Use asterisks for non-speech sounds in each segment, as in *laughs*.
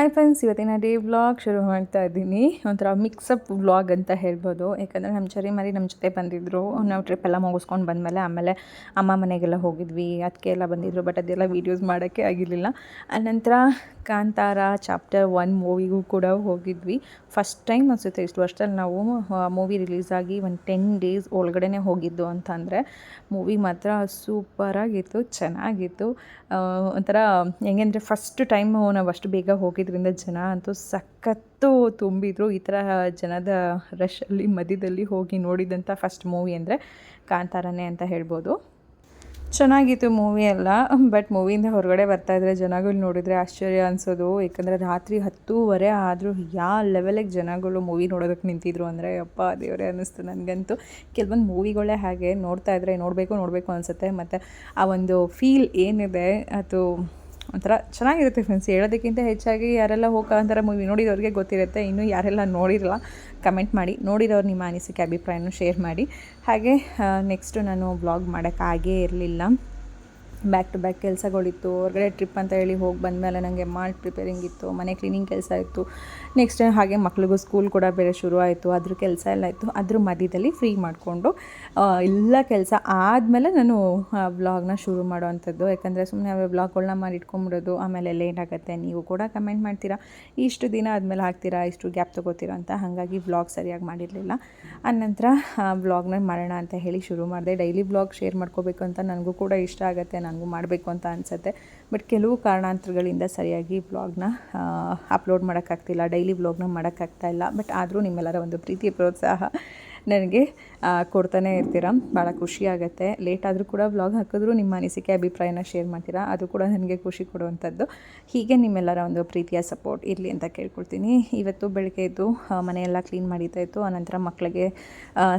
Hi friends ಇವತ್ತಿನ day vlog ಶುರು ಮಾಡ್ತಾ ಇದ್ದೀನಿ. ಒಂಥರ ಮಿಕ್ಸಪ್ ವ್ಲಾಗ್ ಅಂತ ಹೇಳ್ಬೋದು. ಯಾಕಂದರೆ ನಮ್ಮ ಚರಿ ಮರಿ ನಮ್ಮ ಜೊತೆ ಬಂದಿದ್ದರು ನಾವು ಟ್ರಿಪ್ ಎಲ್ಲ ಮುಗಿಸ್ಕೊಂಡು ಬಂದಮೇಲೆ ಆಮೇಲೆ ಅಮ್ಮ ಮನೆಗೆಲ್ಲ ಹೋಗಿದ್ವಿ. ಅದಕ್ಕೆ ಎಲ್ಲ ಬಂದಿದ್ದರು ಬಟ್ ಅದೆಲ್ಲ ವೀಡಿಯೋಸ್ ಮಾಡೋಕ್ಕೆ ಆಗಿರಲಿಲ್ಲ. ಆನಂತರ ಕಾಂತಾರ ಚಾಪ್ಟರ್ ಒನ್ ಮೂವಿಗೂ ಕೂಡ ಹೋಗಿದ್ವಿ. ಫಸ್ಟ್ ಟೈಮ್ ಅನಿಸುತ್ತೆ ಇಷ್ಟು ವರ್ಷದಲ್ಲಿ ನಾವು ಮೂವಿ ರಿಲೀಸ್ ಆಗಿ ಒಂದು ಟೆನ್ ಡೇಸ್ ಒಳಗಡೆ ಹೋಗಿದ್ದು ಅಂತಂದರೆ ಮೂವಿ ಮಾತ್ರ ಸೂಪರಾಗಿತ್ತು ಚೆನ್ನಾಗಿತ್ತು. ಒಂಥರ ಹೆಂಗೆ ಅಂದರೆ ಫಸ್ಟ್ ಟೈಮು ನಾವು ಅಷ್ಟು ಬೇಗ ಹೋಗಿದ್ರಿಂದ ಜನ ಅಂತೂ ಸಖತ್ತು ತುಂಬಿದ್ರು. ಈ ಥರ ಜನದ ರಶಲ್ಲಿ ಮಧ್ಯದಲ್ಲಿ ಹೋಗಿ ನೋಡಿದಂಥ ಫಸ್ಟ್ ಮೂವಿ ಅಂದರೆ ಕಾಂತಾರನೇ ಅಂತ ಹೇಳ್ಬೋದು. ಚೆನ್ನಾಗಿತ್ತು ಮೂವಿ ಎಲ್ಲ ಬಟ್ ಮೂವಿಯಿಂದ ಹೊರಗಡೆ ಬರ್ತಾ ಇದ್ರೆ ಜನಗಳು ನೋಡಿದರೆ ಆಶ್ಚರ್ಯ ಅನಿಸೋದು. ಏಕೆಂದರೆ ರಾತ್ರಿ ಹತ್ತೂವರೆ ಆದರೂ ಯಾವ ಲೆವೆಲಿಗೆ ಜನಗಳು ಮೂವಿ ನೋಡೋದಕ್ಕೆ ನಿಂತಿದ್ರು ಅಂದರೆ ಅಪ್ಪ ದೇವರೇ ಅನ್ನಿಸ್ತು ನನಗಂತೂ. ಕೆಲವೊಂದು ಮೂವಿಗಳೇ ಹಾಗೆ ನೋಡ್ತಾ ಇದ್ರೆ ನೋಡಬೇಕು ನೋಡಬೇಕು ಅನಿಸುತ್ತೆ. ಮತ್ತು ಆ ಒಂದು ಫೀಲ್ ಏನಿದೆ, ಅದು ಒಂಥರ ಚೆನ್ನಾಗಿರುತ್ತೆ ಫ್ರೆಂಡ್ಸ್ ಹೇಳೋದಕ್ಕಿಂತ ಹೆಚ್ಚಾಗಿ ಯಾರೆಲ್ಲ ಹೋಗೋಂಥರ ಮೂವಿ ನೋಡಿದವ್ರಿಗೆ ಗೊತ್ತಿರುತ್ತೆ. ಇನ್ನೂ ಯಾರೆಲ್ಲ ನೋಡಿರಲ್ಲ ಕಮೆಂಟ್ ಮಾಡಿ. ನೋಡಿರೋರು ನಿಮ್ಮ ಅನಿಸಿಕೆ, ಅಭಿಪ್ರಾಯನೂ ಶೇರ್ ಮಾಡಿ. ಹಾಗೆ ನೆಕ್ಸ್ಟು ನಾನು ಬ್ಲಾಗ್ ಮಾಡೋಕ್ಕಾಗೇ ಇರಲಿಲ್ಲ. ಬ್ಯಾಕ್ ಟು ಬ್ಯಾಕ್ ಕೆಲಸಗಳಿತ್ತು. ಹೊರಗಡೆ ಟ್ರಿಪ್ ಅಂತ ಹೇಳಿ ಹೋಗಿ ಬಂದಮೇಲೆ ನನಗೆ ಮಾಲ್ಟ್ ಪ್ರಿಪೇರಿಂಗ್ ಇತ್ತು, ಮನೆ ಕ್ಲೀನಿಂಗ್ ಕೆಲಸ ಇತ್ತು. ನೆಕ್ಸ್ಟ್ ಹಾಗೆ ಮಕ್ಳಿಗೂ ಸ್ಕೂಲ್ ಕೂಡ ಬೇರೆ ಶುರು ಆಯಿತು. ಅದ್ರ ಕೆಲಸ ಎಲ್ಲ ಇತ್ತು. ಅದ್ರ ಮಧ್ಯದಲ್ಲಿ ಫ್ರೀ ಮಾಡಿಕೊಂಡು ಎಲ್ಲ ಕೆಲಸ ಆದಮೇಲೆ ನಾನು ವ್ಲಾಗ್ನ ಶುರು ಮಾಡೋವಂಥದ್ದು. ಯಾಕಂದರೆ ಸುಮ್ಮನೆ ಅವೇ ಬ್ಲಾಗ್ಗಳನ್ನ ಮಾಡಿ ಇಟ್ಕೊಂಬಿಡೋದು ಆಮೇಲೆ ಲೇಟ್ ಆಗುತ್ತೆ. ನೀವು ಕೂಡ ಕಮೆಂಟ್ ಮಾಡ್ತೀರಾ? ಇಷ್ಟು ದಿನ ಆದಮೇಲೆ ಹಾಕ್ತೀರಾ? ಇಷ್ಟು ಗ್ಯಾಪ್ ತೊಗೋತೀರಾ ಅಂತ. ಹಾಗಾಗಿ ಬ್ಲಾಗ್ ಸರಿಯಾಗಿ ಮಾಡಿರಲಿಲ್ಲ. ಅನಂತರ ಬ್ಲಾಗ್ನ ಮಾಡೋಣ ಅಂತ ಹೇಳಿ ಶುರು ಮಾಡಿದೆ. ಡೈಲಿ ಬ್ಲಾಗ್ ಶೇರ್ ಮಾಡ್ಕೋಬೇಕು ಅಂತ ನನಗೂ ಕೂಡ ಇಷ್ಟ ಆಗುತ್ತೆ. ನನಗೂ ಮಾಡಬೇಕು ಅಂತ ಅನಿಸುತ್ತೆ. ಬಟ್ ಕೆಲವು ಕಾರಣಾಂತರಗಳಿಂದ ಸರಿಯಾಗಿ ವ್ಲಾಗ್ನ ಅಪ್ಲೋಡ್ ಮಾಡೋಕ್ಕಾಗ್ತಿಲ್ಲ ಡೈಲಿ ವ್ಲಾಗ್ನ ಮಾಡೋಕ್ಕಾಗ್ತಾ ಇಲ್ಲ. ಬಟ್ ಆದರೂ ನಿಮ್ಮೆಲ್ಲರ ಒಂದು ಪ್ರೀತಿ ಪ್ರೋತ್ಸಾಹ ನನಗೆ ಕೊಡ್ತಾನೆ ಇರ್ತೀರ? ಭಾಳ ಖುಷಿ ಆಗುತ್ತೆ. ಲೇಟ್ ಆದರೂ ಕೂಡ ಬ್ಲಾಗ್ ಹಾಕಿದ್ರು ನಿಮ್ಮ ಅನಿಸಿಕೆ, ಅಭಿಪ್ರಾಯನ ಶೇರ್ ಮಾಡ್ತೀರಾ? ಅದು ಕೂಡ ನನಗೆ ಖುಷಿ ಕೊಡುವಂಥದ್ದು. ಹೀಗೆ ನಿಮ್ಮೆಲ್ಲರ ಒಂದು ಪ್ರೀತಿಯ ಸಪೋರ್ಟ್ ಇರಲಿ ಅಂತ ಕೇಳ್ಕೊಳ್ತೀನಿ ಇವತ್ತು ಬೆಳಗ್ಗೆ ಎದ್ದು ಮನೆಯೆಲ್ಲ ಕ್ಲೀನ್ ಮಾಡಿತಾ ಇತ್ತು. ಆನಂತರ ಮಕ್ಕಳಿಗೆ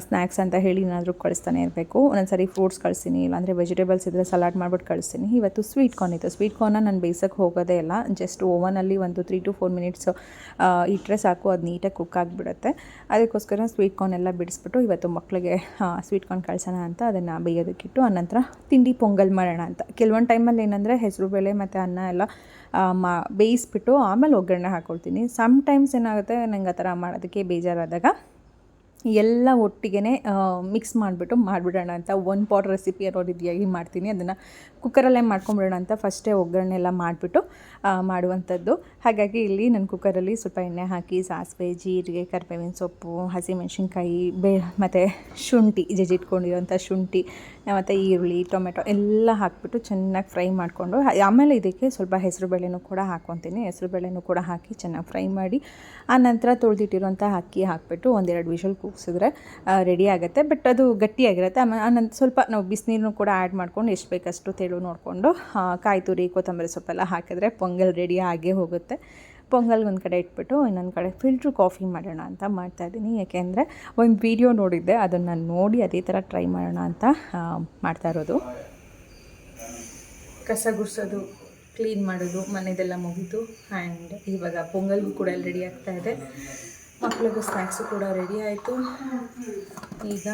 ಸ್ನ್ಯಾಕ್ಸ್ ಅಂತ ಹೇಳಿ ಏನಾದರೂ ಕಳಿಸ್ತಾನೆ ಇರಬೇಕು. ಒಂದೊಂದ್ಸರಿ ಫ್ರೂಟ್ಸ್ ಕಳಿಸ್ತೀನಿ, ಇಲ್ಲಾಂದರೆ ವೆಜಿಟೇಬಲ್ಸ್ ಇದ್ದರೆ ಸಲಾಡ್ ಮಾಡ್ಬಿಟ್ಟು ಕಳಿಸ್ತೀನಿ. ಇವತ್ತು ಸ್ವೀಟ್ ಕಾರ್ನ್ ಇತ್ತು. ಸ್ವೀಟ್ ಕಾರ್ನ ನಾನು ಬೇಯಿಸೋಕ್ಕೆ ಹೋಗೋದೇ ಇಲ್ಲ. ಜಸ್ಟ್ ಓವನಲ್ಲಿ ಒಂದು ತ್ರೀ ಟು ಫೋರ್ ಮಿನಿಟ್ಸ್ ಇಟ್ಟರೆ ಸಾಕು. ಅದು ನೀಟಾಗಿ ಕುಕ್ ಆಗಿಬಿಡುತ್ತೆ. ಅದಕ್ಕೋಸ್ಕರ ಸ್ವೀಟ್ ಕಾರ್ನ್ ಎಲ್ಲ ಬಿಡಿಸ್ಬಿಟ್ಟು ಇವತ್ತು ಮಕ್ಕಳಿಗೆ ಸ್ವೀಟ್ ಕಾರ್ನ್ ಕಳ್ಸೋಣ ಅಂತ ಅದನ್ನು ಬೇಯೋದಕ್ಕಿಟ್ಟು ಆನಂತರ ತಿಂಡಿ ಪೊಂಗಲ್ ಮಾಡೋಣ ಅಂತ. ಕೆಲವೊಂದು ಟೈಮಲ್ಲಿ ಏನಂದರೆ ಹೆಸರುಬೇಳೆ ಮತ್ತು ಅನ್ನ ಎಲ್ಲ ಮಾ, ಬೇಯಿಸ್ಬಿಟ್ಟು ಆಮೇಲೆ ಒಗ್ಗರಣೆ ಹಾಕ್ಕೊಳ್ತೀನಿ ಸಮ್ ಟೈಮ್ಸ್ ಏನಾಗುತ್ತೆ ನಂಗೆ ಆ ಥರ ಮಾಡೋದಕ್ಕೆ ಬೇಜಾರಾದಾಗ ಎಲ್ಲ ಒಟ್ಟಿಗೆ ಮಿಕ್ಸ್ ಮಾಡಿಬಿಟ್ಟು ಮಾಡಿಬಿಡೋಣ ಅಂತ. ಒನ್ ಪಾಟ್ ರೆಸಿಪಿ ಅನ್ನೋ ರೀತಿಯಾಗಿ ಮಾಡ್ತೀನಿ. ಅದನ್ನು ಕುಕ್ಕರಲ್ಲೇ ಮಾಡ್ಕೊಂಬಿಡೋಣ ಅಂತ ಫಸ್ಟೇ ಒಗ್ಗರಣೆ ಎಲ್ಲ ಮಾಡಿಬಿಟ್ಟು ಮಾಡುವಂಥದ್ದು. ಹಾಗಾಗಿ ಇಲ್ಲಿ ನಾನು ಕುಕ್ಕರಲ್ಲಿ ಸ್ವಲ್ಪ ಎಣ್ಣೆ ಹಾಕಿ, ಸಾಸಿವೆ, ಜೀರಿಗೆ, ಕರ್ಬೇವಿನ ಸೊಪ್ಪು, ಹಸಿಮೆಣ್ಸಿನ್ಕಾಯಿ, ಬೇ, ಮತ್ತು ಶುಂಠಿ, ಜಜ್ಜಿಟ್ಕೊಂಡಿರೋಂಥ ಶುಂಠಿ, ಮತ್ತು ಈರುಳ್ಳಿ, ಟೊಮೆಟೊ ಎಲ್ಲ ಹಾಕಿಬಿಟ್ಟು ಚೆನ್ನಾಗಿ ಫ್ರೈ ಮಾಡಿಕೊಂಡು ಆಮೇಲೆ ಇದಕ್ಕೆ ಸ್ವಲ್ಪ ಹೆಸರು ಬೇಳೆನೂ ಕೂಡ ಹಾಕ್ಕೊತೀನಿ ಹೆಸರುಬೇಳೆನೂ ಕೂಡ ಹಾಕಿ ಚೆನ್ನಾಗಿ ಫ್ರೈ ಮಾಡಿ, ಆ ನಂತರ ತೊಳೆದಿಟ್ಟಿರೋಂಥ ಅಕ್ಕಿ ಹಾಕಿಬಿಟ್ಟು ಒಂದೆರಡು ವಿಷಲ್ ಕೂಗಿಸಿದ್ರೆ ರೆಡಿ ಆಗುತ್ತೆ. ಬಟ್ ಅದು ಗಟ್ಟಿಯಾಗಿರುತ್ತೆ. ಆಮೇಲೆ ಸ್ವಲ್ಪ ನಾವು ಬಿಸಿನೀರನ್ನು ಕೂಡ ಆ್ಯಡ್ ಮಾಡ್ಕೊಂಡು ಎಷ್ಟು ಬೇಕಷ್ಟು ತೆಳು ನೋಡಿಕೊಂಡು ಕಾಯಿ ತುರಿ, ಕೊತ್ತಂಬರಿ ಸೊಪ್ಪೆಲ್ಲ ಹಾಕಿದ್ರೆ ಪೊಂಗಲ್ ರೆಡಿ ಆಗೇ ಹೋಗುತ್ತೆ. ಪೊಂಗಲ್ ಒಂದು ಕಡೆ ಇಟ್ಬಿಟ್ಟು ಇನ್ನೊಂದು ಕಡೆ ಫಿಲ್ಟ್ರ್ ಕಾಫಿ ಮಾಡೋಣ ಅಂತ ಮಾಡ್ತಾಯಿದ್ದೀನಿ ಯಾಕೆಂದರೆ ಒಂದು ವಿಡಿಯೋ ನೋಡಿದ್ದೆ, ಅದನ್ನು ನೋಡಿ ಅದೇ ಥರ ಟ್ರೈ ಮಾಡೋಣ ಅಂತ ಮಾಡ್ತಾ ಇರೋದು. ಕಸ ಗುಡಿಸೋದು ಕ್ಲೀನ್ ಮಾಡೋದು, ಮನೆದೆಲ್ಲ ಮುಗಿದು ಆ್ಯಂಡ್ ಇವಾಗ ಪೊಂಗಲ್ಗೂ ಕೂಡ ರೆಡಿ ಆಗ್ತಾ ಇದೆ. ಮಕ್ಳಿಗೂ ಸ್ನ್ಯಾಕ್ಸು ಕೂಡ ರೆಡಿ ಆಯಿತು. ಈಗ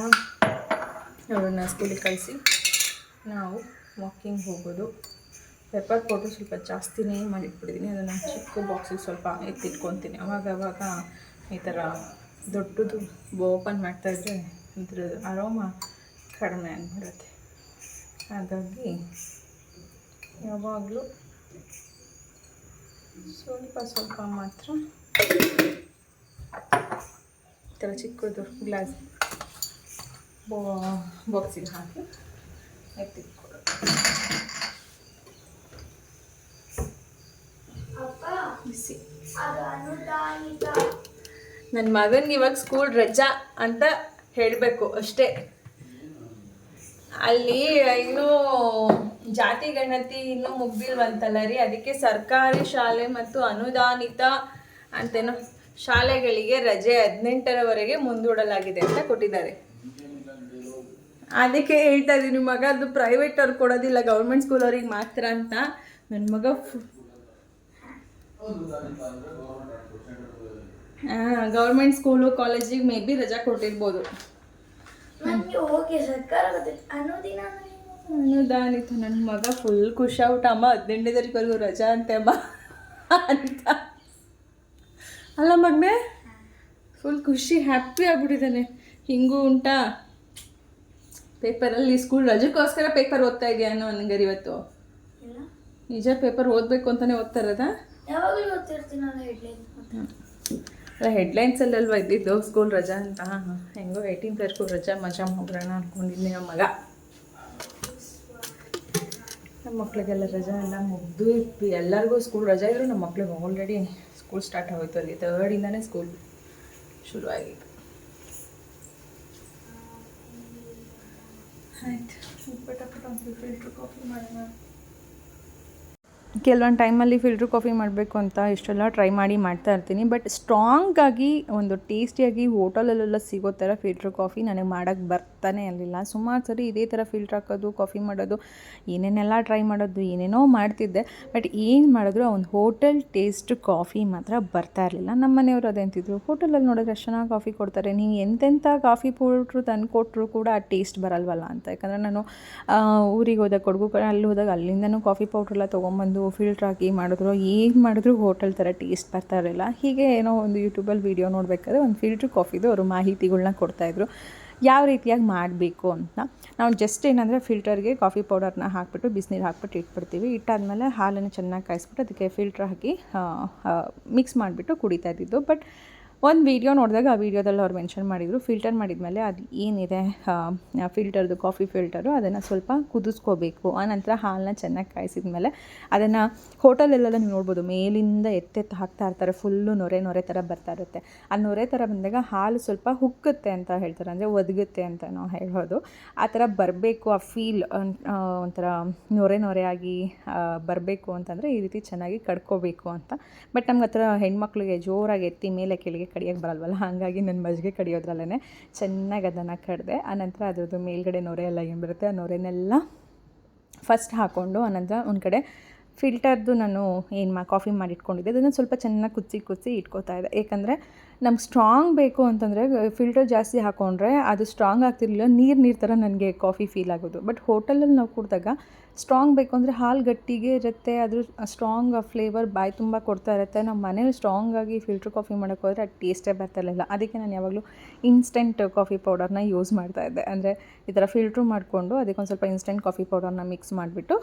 ಅವರನ್ನು ಸ್ಕೂಲಿಗೆ ಕಳಿಸಿ. ನಾವು ವಾಕಿಂಗ್ ಹೋಗೋದು. ಪೆಪ್ಪರ್ ಪೌಡ್ರು ಸ್ವಲ್ಪ ಜಾಸ್ತಿನೇ ಮಾಡಿಟ್ಬಿಟ್ಟಿದ್ದೀನಿ ಅದನ್ನು ಚಿಕ್ಕ ಬಾಕ್ಸಿಗೆ ಸ್ವಲ್ಪ ಎತ್ತಿಟ್ಕೊತೀನಿ. ಅವಾಗ ಅವಾಗ ಈ ಥರ ದೊಡ್ಡದು ಓಪನ್ ಮಾಡ್ತಾಯಿದ್ರೆ ಇದ್ರ ಅರೋಮ ಕಡಿಮೆ ಆಗಿಬಿಡುತ್ತೆ. ಹಾಗಾಗಿ ಯಾವಾಗಲೂ ಸ್ವಲ್ಪ ಸ್ವಲ್ಪ ಮಾತ್ರ ಥರ ಚಿಕ್ಕದು ಗ್ಲಾಸ್ ಬಾಕ್ಸಿಗೆ ಹಾಕಿ ನನ್ನ ಮಗನಿಗೆ ಇವಾಗ ಸ್ಕೂಲ್ ರಜಾ ಅಂತ ಹೇಳಬೇಕು ಅಷ್ಟೇ. ಅಲ್ಲಿ ಇನ್ನೂ ಜಾತಿ ಗಣತಿ ಇನ್ನೂ ಮುಗ್ದಿಲ್ವಂತಲ್ಲ ರೀ, ಅದಕ್ಕೆ ಸರ್ಕಾರಿ ಶಾಲೆ ಮತ್ತು ಅನುದಾನಿತ ಅಂತೇನೋ ಶಾಲೆಗಳಿಗೆ ರಜೆ ಹದಿನೆಂಟರವರೆಗೆ ಮುಂದೂಡಲಾಗಿದೆ ಅಂತ ಕೊಟ್ಟಿದ್ದಾರೆ. ಅದಕ್ಕೆ ಹೇಳ್ತಾ ಇದ್ದೀನಿ ಮಗ ಅದು ಪ್ರೈವೇಟ್ ಅವ್ರು ಕೊಡೋದಿಲ್ಲ ಗೌರ್ಮೆಂಟ್ ಸ್ಕೂಲ್ ಅವ್ರಿಗೆ ಮಾತ್ರ ಅಂತ. ನನ್ನ ಮಗ ಫು ಗೌರ್ಮೆಂಟ್ ಸ್ಕೂಲು ಕಾಲೇಜಿಗೆ ಮೇ ಬಿ ರಜಾ ಕೊಟ್ಟಿರ್ಬೋದು? ಅನುದಾನಿತ ನನ್ನ ಮಗ ಫುಲ್ ಖುಷಿ. ಆಗ್ಬಿಟ್ಟ ಅಮ್ಮ ಹದಿನೆಂಟನೇ ತಾರೀಕುವರೆಗೂ ರಜಾ ಅಂತೆ ಅಮ್ಮ. *laughs* ಅಂತ. ಅಲ್ಲ ಮಗನೆ? ಫುಲ್ ಖುಷಿ ಹ್ಯಾಪಿ ಆಗ್ಬಿಟ್ಟಿದ್ದಾನೆ. ಹಿಂಗೂ ಉಂಟಾ? ಪೇಪರಲ್ಲಿ ಸ್ಕೂಲ್ ರಜಕ್ಕೋಸ್ಕರ ಪೇಪರ್ ಓದ್ತಾ ಇದೆಯಾ ಅನ್ನೋ ನನಗರಿ ಇವತ್ತು? ನಿಜ ಪೇಪರ್ ಓದಬೇಕು ಅಂತಾನೆ ಓದ್ತಾ ಅಲ್ಲ ಹೆಡ್ಲೈನ್ಸ್ ಅಲ್ಲ ಹೆಡ್ಲೈನ್ಸಲ್ಲಲ್ವ ಇದ್ದಿದ್ದು ಸ್ಕೂಲ್ ರಜಾ ಅಂತ? ಹೆಂಗೋ ಏಯ್ಟೀನ್ ತರ್ಕು ರಜಾ ಮಜಾ ಹೋಗ್ರೋಣ ಅನ್ಕೊಂಡಿದ್ದೀನಿ ನಮ್ಮ ಮಗ. ನಮ್ಮ ಮಕ್ಳಿಗೆಲ್ಲ ರಜಾ ಎಲ್ಲ ಮುಗ್ದು ಎಲ್ಲರಿಗೂ ಸ್ಕೂಲ್ ರಜಾ ಇದ್ರು ನಮ್ಮ ಮಕ್ಳಿಗೆ ಆಲ್ರೆಡಿ ಸ್ಕೂಲ್ ಸ್ಟಾರ್ಟ್ ಆಗೋಯ್ತು ಅಲ್ಲಿ ತರ್ಡಿಂದನೇ ಸ್ಕೂಲ್ ಶುರು ಆಗಿತ್ತು ಆಯ್ತು ಪಟ ಪಟ ಒಂದು ಫಿಲ್ಟ್ರ್ ಕಾಫಿ ಮಾಡೋಣ ಕೆಲವೊಂದು ಟೈಮಲ್ಲಿ ಫಿಲ್ಟ್ರ್ ಕಾಫಿ ಮಾಡಬೇಕು ಅಂತ ಇಷ್ಟೆಲ್ಲ ಟ್ರೈ ಮಾಡಿ ಮಾಡ್ತಾ ಇರ್ತೀನಿ. ಬಟ್ ಸ್ಟ್ರಾಂಗಾಗಿ ಒಂದು ಟೇಸ್ಟಿಯಾಗಿ ಹೋಟೆಲಲ್ಲೆಲ್ಲ ಸಿಗೋ ಥರ ಫಿಲ್ಟರ್ ಕಾಫಿ ನನಗೆ ಮಾಡೋಕ್ಕೆ ಬರ್ತಾನೆ ಇರಲಿಲ್ಲ. ಸುಮಾರು ಸರಿ ಇದೇ ಥರ ಫಿಲ್ಟ್ರ್ ಹಾಕೋದು ಕಾಫಿ ಮಾಡೋದು, ಏನೇನೆಲ್ಲ ಟ್ರೈ ಮಾಡೋದು, ಏನೇನೋ ಮಾಡ್ತಿದ್ದೆ. ಬಟ್ ಏನು ಮಾಡಿದ್ರು ಒಂದು ಹೋಟೆಲ್ ಟೇಸ್ಟ್ ಕಾಫಿ ಮಾತ್ರ ಬರ್ತಾ ಇರಲಿಲ್ಲ. ನಮ್ಮ ಮನೆಯವರು ಅದಂತಿದ್ರು ಹೋಟೆಲಲ್ಲಿ ನೋಡಿದ್ರೆ ಎಷ್ಟು ಚೆನ್ನಾಗಿ ಕಾಫಿ ಕೊಡ್ತಾರೆ. ನೀವು ಎಂತೆಂಥ ಕಾಫಿ ಪೌಡ್ರು ತಂದು ಕೊಟ್ಟರು ಕೂಡ ಆ ಟೇಸ್ಟ್ ಬರಲ್ವಲ್ಲ ಅಂತ. ಯಾಕಂದರೆ ನಾನು ಊರಿಗೆ ಹೋದಾಗ, ಕೊಡಗು ಕಡೆ ಅಲ್ಲಿ ಹೋದಾಗ ಅಲ್ಲಿಂದನೂ ಕಾಫಿ ಪೌಡ್ರೆಲ್ಲ ತೊಗೊಂಬಂದು ಫಿಲ್ಟ್ರ್ ಹಾಕಿ ಮಾಡಿದ್ರು. ಏನು ಮಾಡಿದ್ರು ಹೋಟೆಲ್ ಥರ ಟೇಸ್ಟ್ ಬರ್ತಾ ಇರಲಿಲ್ಲ. ಹೀಗೆ ಏನೋ ಒಂದು ಯೂಟ್ಯೂಬಲ್ಲಿ ವೀಡಿಯೋ ನೋಡಬೇಕಾದ್ರೆ ಒಂದು ಫಿಲ್ಟ್ರ್ ಕಾಫಿದು ಅವರು ಮಾಹಿತಿಗಳನ್ನ ಕೊಡ್ತಾಯಿದ್ರು ಯಾವ ರೀತಿಯಾಗಿ ಮಾಡಬೇಕು ಅಂತ. ನಾವು ಜಸ್ಟ್ ಏನಂದರೆ ಫಿಲ್ಟರ್ಗೆ ಕಾಫಿ ಪೌಡರ್ನ ಹಾಕ್ಬಿಟ್ಟು, ಬಿಸಿನೀರು ಹಾಕ್ಬಿಟ್ಟು ಇಟ್ಬಿಡ್ತೀವಿ. ಇಟ್ಟಾದಮೇಲೆ ಹಾಲನ್ನು ಚೆನ್ನಾಗಿ ಕಾಯಿಸ್ಬಿಟ್ಟು ಅದಕ್ಕೆ ಫಿಲ್ಟ್ರ್ ಹಾಕಿ ಮಿಕ್ಸ್ ಮಾಡಿಬಿಟ್ಟು ಕುಡಿತಾ ಇದ್ದಿದ್ದು. ಬಟ್ ಒಂದು ವೀಡಿಯೋ ನೋಡಿದಾಗ ಆ ವೀಡಿಯೋದಲ್ಲಿ ಅವ್ರು ಮೆನ್ಷನ್ ಮಾಡಿದರು. ಫಿಲ್ಟರ್ ಮಾಡಿದ್ಮೇಲೆ ಅದು ಏನಿದೆ? ಫಿಲ್ಟರ್ದು ಕಾಫಿ ಫಿಲ್ಟರು ಅದನ್ನು ಸ್ವಲ್ಪ ಕುದಿಸ್ಕೋಬೇಕು. ಆನಂತರ ಹಾಲನ್ನ ಚೆನ್ನಾಗಿ ಕಾಯಿಸಿದ ಮೇಲೆ ಅದನ್ನು ಹೋಟೆಲಲ್ಲೆಲ್ಲ ನೀವು ನೋಡ್ಬೋದು, ಮೇಲಿಂದ ಎತ್ತೆತ್ತು ಹಾಕ್ತಾ ಇರ್ತಾರೆ. ಫುಲ್ಲು ನೊರೆ ನೊರೆ ಥರ ಬರ್ತಾ ಇರುತ್ತೆ. ಆ ನೊರೆ ಥರ ಬಂದಾಗ ಹಾಲು ಸ್ವಲ್ಪ ಹುಕ್ಕುತ್ತೆ ಅಂತ ಹೇಳ್ತಾರೆ. ಅಂದರೆ ಒದಗುತ್ತೆ ಅಂತ ನಾವು ಹೇಳ್ಬೋದು ಆ ಥರ ಬರಬೇಕು, ಆ ಫೀಲ್ ಒಂಥರ ನೊರೆ ನೊರೆಯಾಗಿ ಬರಬೇಕು ಅಂತಂದರೆ ಈ ರೀತಿ ಚೆನ್ನಾಗಿ ಕಡ್ಕೋಬೇಕು ಅಂತ. ಬಟ್ ನಮ್ಗೆ ಹತ್ರ ಹೆಣ್ಮಕ್ಳಿಗೆ ಜೋರಾಗಿ ಎತ್ತಿ ಮೇಲೆ ಕೆಳಗೆ ಕಡಿಯೋಕ್ಕೆ ಬರಲ್ವಲ್ಲ? ಹಾಗಾಗಿ ನನ್ನ ಮಜ್ಜಿಗೆ ಕಡಿಯೋದ್ರಲ್ಲೇ ಚೆನ್ನಾಗಿ ಅದನ್ನು ಕಡಿದೆ, ಆನಂತರ ಅದರದ್ದು ಮೇಲ್ಗಡೆ ನೊರೆ ಎಲ್ಲ ಏನು ಬರುತ್ತೆ ಆ ನೊರೆನೆಲ್ಲ ಫಸ್ಟ್ ಹಾಕ್ಕೊಂಡು ಆನಂತರ ಒಂದು ಕಡೆ ಫಿಲ್ಟರ್ದು ನಾನು ಏನು ಮಾ ಕಾಫಿ ಮಾಡಿ ಇಟ್ಕೊಂಡಿದ್ದೆ ಅದನ್ನು ಸ್ವಲ್ಪ ಚೆನ್ನಾಗಿ ಕುದಿಸಿ ಕುದಿಸಿ ಇಟ್ಕೋತಾ ಇದ್ದೆ. ಏಕೆಂದರೆ ನಮ್ಗೆ ಸ್ಟ್ರಾಂಗ್ ಬೇಕು ಅಂತಂದರೆ ಫಿಲ್ಟರ್ ಜಾಸ್ತಿ ಹಾಕ್ಕೊಂಡ್ರೆ ಅದು ಸ್ಟ್ರಾಂಗ್ ಆಗ್ತಿರಲಿಲ್ಲ. ನೀರು ನೀರು ಥರ ನನಗೆ ಕಾಫಿ ಫೀಲ್ ಆಗೋದು. ಬಟ್ ಹೋಟೆಲಲ್ಲಿ ನಾವು ಕುಡಿದಾಗ ಸ್ಟ್ರಾಂಗ್ ಬೇಕು ಅಂದರೆ ಹಾಲು ಗಟ್ಟಿಗೆ ಇರುತ್ತೆ. ಅದ್ರ ಸ್ಟ್ರಾಂಗ್ ಫ್ಲೇವರ್ ಬಾಯಿ ತುಂಬ ಕೊಡ್ತಾ ಇರುತ್ತೆ. ನಮ್ಮ ಮನೇಲಿ ಸ್ಟ್ರಾಂಗಾಗಿ ಫಿಲ್ಟ್ರ್ ಕಾಫಿ ಮಾಡೋಕ್ಕೆ ಹೋದರೆ ಅದು ಟೇಸ್ಟೇ ಬರ್ತಿರಲಿಲ್ಲ ಅದಕ್ಕೆ ನಾನು ಯಾವಾಗಲೂ ಇನ್ಸ್ಟೆಂಟ್ ಕಾಫಿ ಪೌಡರ್ನ ಯೂಸ್ ಮಾಡ್ತಾ ಇದ್ದೆ. ಅಂದರೆ ಈ ಥರ ಫಿಲ್ಟ್ರ್ ಮಾಡಿಕೊಂಡು ಅದಕ್ಕೊಂದು ಸ್ವಲ್ಪ ಇನ್ಸ್ಟೆಂಟ್ ಕಾಫಿ ಪೌಡರ್ನ ಮಿಕ್ಸ್ ಮಾಡಿಬಿಟ್ಟು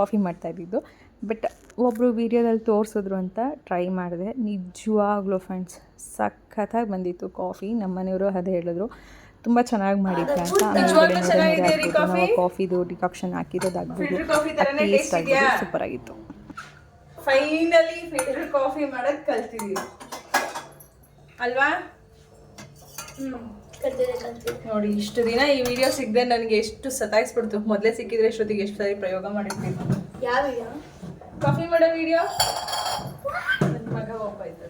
ಕಾಫಿ ಮಾಡ್ತಾ ಇದ್ದಿದ್ದು. ಬಟ್ ಒಬ್ಬರು ವೀಡಿಯೋದಲ್ಲಿ ತೋರಿಸಿದ್ರು ಅಂತ ಟ್ರೈ ಮಾಡಿದೆ. ನಿಜವಾಗ್ಲೂ ಫ್ರೆಂಡ್ಸ್ ಸಖತ್ತಾಗಿ ಬಂದಿತ್ತು ಕಾಫಿ. ನಮ್ಮ ಮನೆಯವರು ಅದೇ ಹೇಳಿದ್ರು. ತುಂಬ ಚೆನ್ನಾಗಿ ಮಾಡಿದ್ದೆ ಅಂತ. ಆಮೇಲೆ ಕಾಫಿದು ಡಿಕಾಕ್ಷನ್ ಹಾಕಿರೋದಾಗ್ಬೋದು. ಟೇಸ್ಟ್ ಆಗಿದ್ದು ಸೂಪರ್ ಆಗಿತ್ತು. ಫೈನಲಿ ಫಿಲ್ಟರ್ ಕಾಫಿ ಮಾಡೋದು ಕಲ್ತಿದ್ದೀವಿ ಅಲ್ವಾ? ನೋಡಿ ಇಷ್ಟು ದಿನ ಈ ವಿಡಿಯೋ ಸಿಗದೆ ನನಗೆ ಎಷ್ಟು ಸತಾಯಿಸ್ಬಿಡ್ತು. ಮೊದಲೇ ಸಿಕ್ಕಿದ್ರೆ ಎಷ್ಟೊತ್ತಿಗೆ ಎಷ್ಟು ಸಾರಿ ಪ್ರಯೋಗ ಮಾಡಿರ್ತೀನಿ ಯಾವ ವಿಡಿಯೋ ಕಾಫಿ ಮಾಡೋ ವಿಡಿಯೋ ನನ್ನ ಮಗ ಒಬ್ಬ ಇದ್ದ